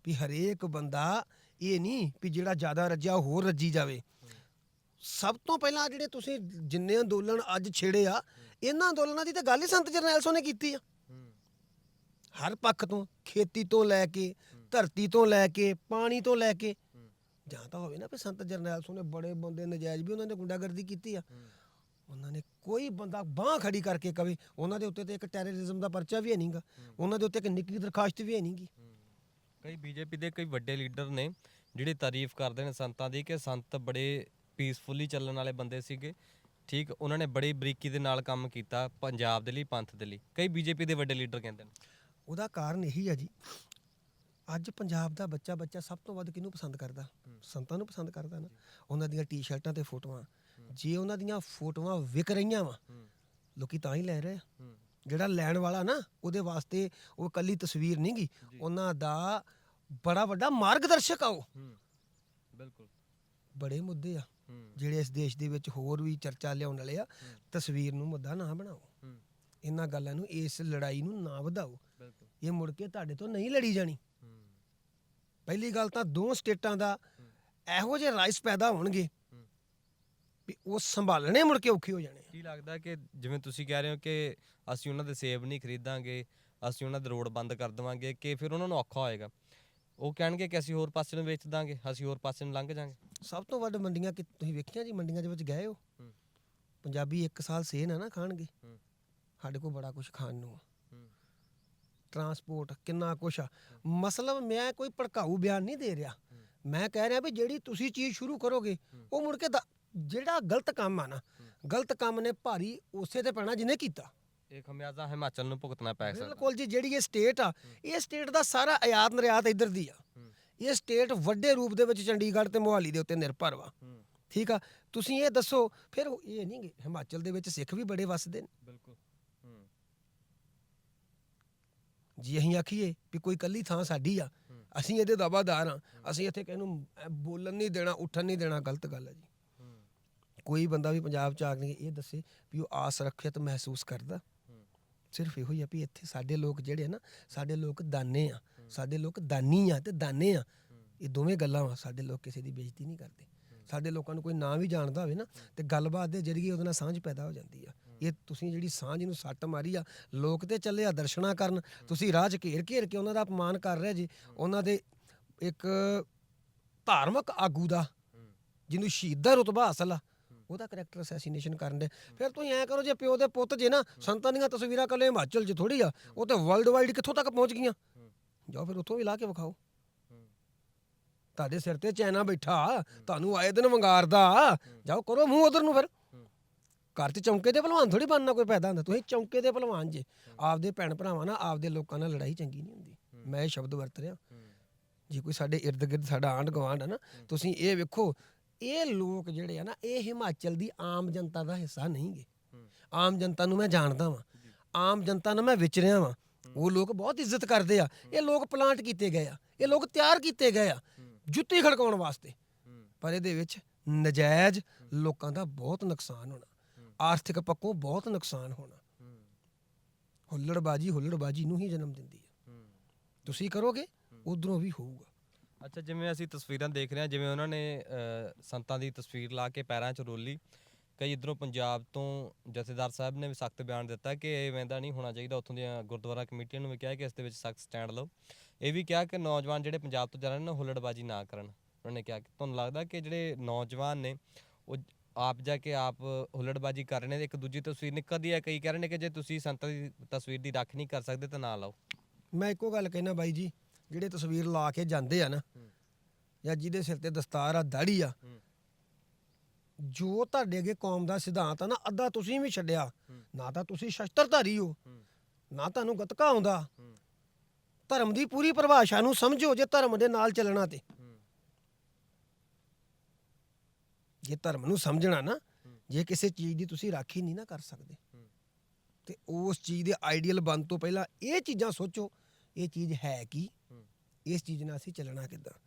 ਵੀ ਹਰੇਕ ਬੰਦਾ ਇਹ ਨਹੀਂ ਵੀ ਜਿਹੜਾ ਜ਼ਿਆਦਾ ਰੱਜਿਆ ਹੋਰ ਰੱਜੀ ਜਾਵੇ। ਸਭ ਤੋਂ ਪਹਿਲਾਂ ਜਿਹੜੇ ਤੁਸੀਂ ਜਿੰਨੇ ਅੰਦੋਲਨ ਅੱਜ ਛੇੜੇ ਆ, ਇਹਨਾਂ ਅੰਦੋਲਨਾਂ ਦੀ ਤਾਂ ਗੱਲ ਹੀ ਸੰਤ ਜਰਨੈਲ ਸਿੰਘ ਨੇ ਕੀਤੀ ਆ। ਹਰ ਪੱਖ ਤੋਂ। ਖੇਤੀ ਤੋਂ ਲੈ ਕੇ, ਧਰਤੀ ਤੋਂ ਲੈ ਕੇ, ਪਾਣੀ ਤੋਂ ਲੈ ਕੇ। ਜਾਂ ਤਾਂ ਹੋਵੇ ਨਾ ਵੀ ਸੰਤ ਜਰਨੈਲ ਸਿੰਘ ਨੇ ਬੜੇ ਬੰਦੇ ਨਜਾਇਜ਼ ਵੀ ਉਹਨਾਂ ਨੇ ਗੁੰਡਾਗਰਦੀ ਕੀਤੀ ਆ। ਉਹਨਾਂ ਨੇ ਕੋਈ ਬੰਦਾ ਬਾਹ ਖੜੀ ਕਰਕੇ ਕਵੇ, ਉਹਨਾਂ ਦੇ ਉੱਤੇ ਤੇ ਇੱਕ ਟੈਰਰਿਜ਼ਮ ਦਾ ਪਰਚਾ ਵੀ ਹੈ ਨਹੀਂਗਾ ਉਹਨਾਂ ਦੇ ਉੱਤੇ ਇੱਕ ਨਿੱਕੀ ਦਰਖਾਸਤ ਵੀ ਹੈ ਨਹੀਂਗੀ ਕਈ ਬੀਜੇਪੀ ਦੇ ਕਈ ਵੱਡੇ ਲੀਡਰ ਨੇ ਜਿਹੜੇ ਤਾਰੀਫ ਕਰਦੇ ਨੇ ਸੰਤਾਂ ਦੀ ਕਿ ਸੰਤ ਬੜੇ ਪੀਸਫੁਲੀ ਚੱਲਣ ਵਾਲੇ ਬੰਦੇ ਸੀਗੇ। ਠੀਕ, ਉਹਨਾਂ ਨੇ ਬੜੀ ਬਰੀਕੀ ਦੇ ਨਾਲ ਕੰਮ ਕੀਤਾ ਪੰਜਾਬ ਦੇ ਲਈ, ਪੰਥ ਦੇ ਲਈ। ਕਈ ਬੀਜੇਪੀ ਦੇ ਵੱਡੇ ਲੀਡਰ ਕਹਿੰਦੇ ਨੇ। ਉਹਦਾ ਕਾਰਨ ਇਹੀ ਆ ਜੀ ਅੱਜ ਪੰਜਾਬ ਦਾ ਬੱਚਾ ਬੱਚਾ ਸਭ ਤੋਂ ਵੱਧ ਕਿਹਨੂੰ ਪਸੰਦ ਕਰਦਾ? ਸੰਤਾਂ ਨੂੰ ਪਸੰਦ ਕਰਦਾ ਨਾ। ਉਹਨਾਂ ਦੀਆਂ ਟੀ-ਸ਼ਰਟਾਂ ਤੇ ਫੋਟੋਆਂ। ਜੇ ਉਹਨਾਂ ਦੀਆਂ ਫੋਟੋਆਂ ਵਿਕ ਰਹੀਆਂ ਵਾ ਲੋਕੀ ਤਾਂ ਹੀ ਲੈ ਰਹੇ ਆ। ਜਿਹੜਾ ਲੈਣ ਵਾਲਾ ਨਾ ਉਹਦੇ ਵਾਸਤੇ ਉਹ ਕੱਲੀ ਤਸਵੀਰ ਨਹੀਂਗੀ ਉਹਨਾਂ ਦਾ ਬੜਾ ਵੱਡਾ ਮਾਰਗਦਰਸ਼ਕ ਆ ਉਹ। ਬਿਲਕੁਲ। ਬੜੇ ਮੁੱਦੇ ਆ। ਜਿਹੜੇ ਇਸ ਦੇਸ਼ ਦੇ ਵਿੱਚ ਹੋਰ ਵੀ ਚਰਚਾ ਲਿਆਉਣ ਵਾਲੇ ਆ ਤਸਵੀਰ ਨੂੰ ਮੁੱਦਾ ਨਾ ਬਣਾਓ। ਇਹਨਾਂ ਗੱਲਾਂ ਨੂੰ ਇਸ ਲੜਾਈ ਨੂੰ ਨਾ ਵਧਾਓ। ਬਿਲਕੁਲ। ਇਹ ਮੁੜ ਕੇ ਤੁਹਾਡੇ ਤੋਂ ਨਹੀਂ ਲੜੀ ਜਾਣੀ। ਹੂੰ ਪਹਿਲੀ ਗੱਲ ਤਾਂ ਦੋ ਸਟੇਟਾਂ ਦਾ ਇਹੋ ਜਿਹੇ ਰਾਈਸ ਪੈਦਾ ਹੋਣਗੇ ਹੂੰ ਵੀ ਉਹ ਸੰਭਾਲਣੇ ਮੁੜ ਕੇ ਔਖੇ ਹੋ ਜਾਣੇ। ਕੀ ਲੱਗਦਾ ਕਿ ਜਿਵੇਂ ਤੁਸੀਂ ਕਹਿ ਰਹੇ ਹੋ ਕਿ ਅਸੀਂ ਉਹਨਾਂ ਦੇ ਸੇਬ ਨਹੀਂ ਖਰੀਦਾਂਗੇ ਅਸੀਂ ਉਹਨਾਂ ਦੇ ਰੋਡ ਬੰਦ ਕਰ ਦੇਵਾਂਗੇ ਕਿ ਫਿਰ ਉਹਨਾਂ ਨੂੰ ਔਖਾ ਹੋਏਗਾ। ਉਹ ਕਹਿਣਗੇ ਕਿ ਅਸੀਂ ਹੋਰ ਪਾਸੇ ਨੂੰ ਵੇਚ ਦਾਂਗੇ ਅਸੀਂ ਹੋਰ ਪਾਸੇ ਨੂੰ ਲੰਘ ਜਾਾਂਗੇ। ਸਭ ਤੋਂ ਵੱਧ ਮੰਡੀਆਂ ਕਿ ਤੁਸੀਂ ਵੇਖੀਆਂ ਜੀ ਮੰਡੀਆਂ ਦੇ ਵਿੱਚ ਗਏ ਹੋ? ਹੂੰ। ਪੰਜਾਬੀ ਇੱਕ ਸਾਲ ਸੇ ਨਾ ਨਾ ਖਾਣਗੇ। ਹੂੰ। ਸਾਡੇ ਕੋਲ ਬੜਾ ਕੁਝ ਖਾਣ ਨੂੰ ਆ। ਹੂੰ ਟਰਾਂਸਪੋਰਟ ਕਿੰਨਾ ਕੁਛ ਆ। ਮਸਲਬ ਮੈਂ ਕੋਈ ਭੜਕਾਊ ਬਿਆਨ ਨਹੀਂ ਦੇ ਰਿਹਾ। ਮੈਂ ਕਹਿ ਰਿਹਾ ਵੀ ਜਿਹੜੀ ਤੁਸੀਂ ਚੀਜ਼ ਸ਼ੁਰੂ ਕਰੋਗੇ ਉਹ ਮੁੜ ਕੇ ਦ- ਜਿਹੜਾ ਗਲਤ ਕੰਮ ਆ ਨਾ ਗਲਤ ਕੰਮ ਨੇ ਭਾਰੀ ਉਸੇ ਤੇ ਪੈਣਾ ਜਿਹਨੇ ਕੀਤਾ। ਇਹ ਖਮਿਆਜ਼ਾ ਹਿਮਾਚਲ ਨੂੰ ਭੁਗਤਣਾ ਪੈ ਸਕਦਾ। ਬਿਲਕੁਲ ਜੀ ਜਿਹੜੀ ਇਹ ਸਟੇਟ ਆ ਇਹ ਸਟੇਟ ਦਾ ਸਾਰਾ ਆਯਾਤ ਨਿਰਯਾਤ ਇੱਧਰ ਦੀ ਆ। ਹੂੰ ਇਹ ਸਟੇਟ ਵੱਡੇ ਰੂਪ ਦੇ ਵਿੱਚ ਚੰਡੀਗੜ੍ਹ ਤੇ ਮੋਹਾਲੀ ਦੇ ਉੱਤੇ ਨਿਰਭਰ ਵਾ। ਹੂੰ। ਠੀਕ ਆ? ਤੁਸੀਂ ਇਹ ਦੱਸੋ ਫਿਰ ਉਹ- ਇਹ ਨਹੀਂ ਗੇ, ਹਿਮਾਚਲ ਦੇ ਵਿੱਚ ਸਿੱਖ ਵੀ ਬੜੇ ਵੱਸਦੇ ਨੇ। ਬਿਲਕੁਲ ਹੂੰ ਜੇ ਅਸੀਂ ਆਖੀਏ ਵੀ ਕੋਈ ਕੱਲੀ ਥਾਂ ਸਾਡੀ ਆ, ਅਸੀਂ ਇਹਦੇ ਦਾਵਾਦਾਰ ਆ, ਅਸੀਂ ਇੱਥੇ ਕਿਹਨੂੰ ਨੂੰ ਬੋਲਣ ਨਹੀਂ ਦੇਣਾ, ਉੱਠਣ ਨਹੀਂ ਦੇਣਾ, ਗਲਤ ਗੱਲ ਹੈ ਜੀ। ਕੋਈ ਬੰਦਾ ਵੀ ਪੰਜਾਬ ਚ ਆ ਕੇ ਇਹ ਦੱਸੇ ਵੀ ਉਹ ਅਸੁਰੱਖਿਅਤ ਮਹਿਸੂਸ ਕਰਦਾ। ਸਿਰਫ ਇਹੋ ਹੀ ਆ ਵੀ ਇੱਥੇ ਸਾਡੇ ਲੋਕ ਜਿਹੜੇ ਆ ਨਾ, ਸਾਡੇ ਲੋਕ ਦਾਨੇ ਆ, ਸਾਡੇ ਲੋਕ ਦਾਨੀ ਆ ਤੇ ਦਾਨੇ ਆ। ਇਹ ਦੋਵੇਂ ਗੱਲਾਂ ਵਾ, ਸਾਡੇ ਲੋਕ ਕਿਸੇ ਦੀ ਬੇਇੱਜ਼ਤੀ ਨਹੀਂ ਕਰਦੇ। ਸਾਡੇ ਲੋਕਾਂ ਨੂੰ ਕੋਈ ਨਾਂ ਵੀ ਜਾਣਦਾ ਹੋਵੇ ਨਾ ਤੇ ਗੱਲਬਾਤ ਦੇ ਜ਼ਰੀਏ ਉਹਦੇ ਨਾਲ ਸਾਂਝ ਪੈਦਾ ਹੋ ਜਾਂਦੀ ਆ। ਇਹ ਤੁਸੀਂ ਜਿਹੜੀ ਸਾਂਝ ਨੂੰ ਸੱਟ ਮਾਰੀ ਆ, ਲੋਕ ਤੇ ਚੱਲੇ ਆ ਦਰਸ਼ਨਾ ਕਰਨ। ਤੁਸੀਂ ਰਾਹ 'ਚ ਘੇਰ ਘੇਰ ਕੇ ਉਹਨਾਂ ਦਾ ਅਪਮਾਨ ਕਰ ਰਹੇ ਜੀ। ਉਹਨਾਂ ਦੇ ਇੱਕ ਧਾਰਮਿਕ ਆਗੂ ਦਾ, ਜਿਹਨੂੰ ਸ਼ਹੀਦ ਦਾ ਰੁਤਬਾ ਹਾਸਲ ਆ, ਉਹਦਾ ਕਰੈਕਟਰ ਅਸੈਸੀਨੇਸ਼ਨ ਕਰਨ ਦੇ। ਫਿਰ ਤੁਸੀਂ ਐਂ ਕਰੋ ਜੇ ਪਿਓ ਦੇ ਪੁੱਤ ਜੇ ਨਾ, ਸੰਤਾਂ ਦੀਆਂ ਤਸਵੀਰਾਂ ਕੱਲੇ ਹਿਮਾਚਲ 'ਚ ਥੋੜੀ ਆ, ਉਹ ਤੇ ਵਰਲਡ ਵਾਈਡ ਕਿੱਥੋਂ ਤੱਕ ਪਹੁੰਚ ਗਈਆਂ? ਜਾਓ ਫਿਰ ਉੱਥੋਂ ਵੀ ਲਾ ਕੇ ਵਿਖਾਓ। ਤੁਹਾਡੇ ਸਿਰ ਤੇ ਚੈਨਾ ਬੈਠਾ, ਤੁਹਾਨੂੰ ਆਏ ਦਿਨ ਵੰਗਾਰਦਾ। ਜਾਓ ਕਰੋ ਮੂੰਹ ਉਧਰ ਨੂੰ ਫਿਰ। ਘਰ 'ਚ ਚੌਂਕੇ ਦੇ ਭਲਵਾਨ ਥੋੜੀ ਬਣਨਾ ਕੋਈ ਪੈਦਾ ਹੁੰਦਾ ਤੁਸੀਂ ਚੌਂਕੇ ਦੇ ਭਲਵਾਨ ਜੇ। ਆਪਦੇ ਭੈਣ ਭਰਾਵਾਂ ਨਾਲ ਆਪਦੇ ਲੋਕਾਂ ਨਾਲ ਲੜਾਈ ਚੰਗੀ ਨਹੀਂ ਹੁੰਦੀ। ਮੈਂ ਇਹ ਸ਼ਬਦ ਵਰਤ ਰਿਹਾ। ਜੇ ਕੋਈ ਸਾਡੇ ਇਰਦ ਗਿਰਦ ਸਾਡਾ ਆਂਢ ਗੁਆਂਢ ਹੈ ਨਾ ਤੁਸੀਂ ਇਹ ਵੇਖੋ ਇਹ ਲੋਕ ਜਿਹੜੇ ਆ ਨਾ ਇਹ ਹਿਮਾਚਲ ਦੀ ਆਮ ਜਨਤਾ ਦਾ ਹਿੱਸਾ ਨਹੀਂਗੇ ਆਮ ਜਨਤਾ ਨੂੰ ਮੈਂ ਜਾਣਦਾ ਵਾਂ। ਆਮ ਜਨਤਾ ਨਾਲ ਮੈਂ ਵਿਚਰਿਆ ਵਾਂ। ਉਹ ਲੋਕ ਬਹੁਤ ਇੱਜ਼ਤ ਕਰਦੇ ਆ। ਇਹ ਲੋਕ ਪਲਾਂਟ ਕੀਤੇ ਗਏ ਆ। ਇਹ ਲੋਕ ਤਿਆਰ ਕੀਤੇ ਗਏ ਆ। ਜੁੱਤੀ ਖੜਕਾਉਣ ਵਾਸਤੇ। ਪਰ ਇਹਦੇ ਵਿੱਚ ਨਜਾਇਜ਼ ਲੋਕਾਂ ਦਾ ਬਹੁਤ ਨੁਕਸਾਨ ਹੋਣਾ। ਆਰਥਿਕ ਪੱਖੋਂ ਬਹੁਤ ਨੁਕਸਾਨ ਹੋਣਾ। ਹੁੱਲੜਬਾਜੀ ਹੁੱਲੜਬਾਜੀ ਨੂੰ ਹੀ ਜਨਮ ਦਿੰਦੀ ਹੈ। ਤੁਸੀਂ ਕਰੋਗੇ ਉਧਰੋਂ ਵੀ ਹੋਊਗਾ। ਅੱਛਾ ਜਿਵੇਂ ਅਸੀਂ ਤਸਵੀਰਾਂ ਦੇਖ ਰਹੇ ਹਾਂ ਜਿਵੇਂ ਉਹਨਾਂ ਨੇ ਸੰਤਾਂ ਦੀ ਤਸਵੀਰ ਲਾ ਕੇ ਪੈਰਾਂ 'ਚ ਰੋਲੀ। ਕਈ ਇਧਰੋਂ ਪੰਜਾਬ ਤੋਂ ਜਥੇਦਾਰ ਸਾਹਿਬ ਨੇ ਵੀ ਸਖਤ ਬਿਆਨ ਦਿੱਤਾ ਕਿ ਇਹ ਵੈਂਦਾ ਨਹੀਂ ਹੋਣਾ ਚਾਹੀਦਾ। ਉੱਥੋਂ ਦੀਆਂ ਗੁਰਦੁਆਰਾ ਕਮੇਟੀਆਂ ਨੂੰ ਵੀ ਕਿਹਾ ਕਿ ਇਸ ਦੇ ਵਿੱਚ ਸਖਤ ਸਟੈਂਡ ਲਓ। ਇਹ ਵੀ ਕਿਹਾ ਕਿ ਨੌਜਵਾਨ ਜਿਹੜੇ ਪੰਜਾਬ ਤੋਂ ਜਾ ਰਹੇ ਨੇ ਹੁੱਲੜਬਾਜੀ ਨਾ ਕਰਨ। ਉਹਨਾਂ ਨੇ ਕਿਹਾ ਕਿ ਤੁਹਾਨੂੰ ਲੱਗਦਾ ਕਿ ਜਿਹੜੇ ਨੌਜਵਾਨ ਨੇ ਉਹ ਆਪ ਜਾ ਕੇ ਆਪ ਹੁੱਲੜਬਾਜੀ ਕਰ ਰਹੇ ਨੇ ਇੱਕ ਦੂਜੀ ਤਸਵੀਰ ਨਿਕਲਦੀ ਹੈ ਕਈ ਕਹਿ ਰਹੇ ਨੇ ਕਿ ਜੇ ਤੁਸੀਂ ਸੰਤਾਂ ਦੀ ਤਸਵੀਰ ਦੀ ਰੱਖ ਨਹੀਂ ਕਰ ਸਕਦੇ ਤਾਂ ਨਾ ਲਾਓ। ਮੈਂ ਇੱਕੋ ਗੱਲ ਕਹਿਣਾ ਬਾਈ ਜੀ ਜਿਹੜੇ ਤਸਵੀਰ ਲਾ ਕੇ ਜਾਂਦੇ ਆ ਨਾ ਜਾਂ ਜਿਹਦੇ ਸਿਰ ਤੇ ਦਸਤਾਰ ਆ ਦਾੜੀ ਆ ਜੋ ਤੁਹਾਡੇ ਅੱਗੇ ਕੌਮ ਦਾ ਸਿਧਾਂਤ ਆ ਨਾ ਅੱਧਾ ਤੁਸੀਂ ਵੀ ਛੱਡਿਆ ਨਾ ਤਾਂ ਤੁਸੀਂ ਸ਼ਸਤਰਧਾਰੀ ਹੋ ਨਾ ਤੁਹਾਨੂੰ ਗਤਕਾ ਆਉਂਦਾ। ਧਰਮ ਦੀ ਪੂਰੀ ਪਰਿਭਾਸ਼ਾ ਨੂੰ ਸਮਝੋ ਜੇ ਧਰਮ ਦੇ ਨਾਲ ਚੱਲਣਾ ਤੇ। ਜੇ ਧਰਮ ਨੂੰ ਸਮਝਣਾ ਨਾ, ਜੇ ਕਿਸੇ ਚੀਜ਼ ਦੀ ਤੁਸੀਂ ਰਾਖੀ ਨਹੀਂ ਨਾ ਕਰ ਸਕਦੇ, ਤੇ ਉਸ ਚੀਜ਼ ਦੇ ਆਈਡੀਅਲ ਬਣ ਤੋਂ ਪਹਿਲਾਂ ਇਹ ਚੀਜ਼ਾਂ ਸੋਚੋ, ਇਹ ਚੀਜ਼ ਹੈ ਕੀ? ਇਸ ਚੀਜ਼ ਨਾਲ ਅਸੀਂ ਚੱਲਣਾ ਕਿੱਦਾਂ?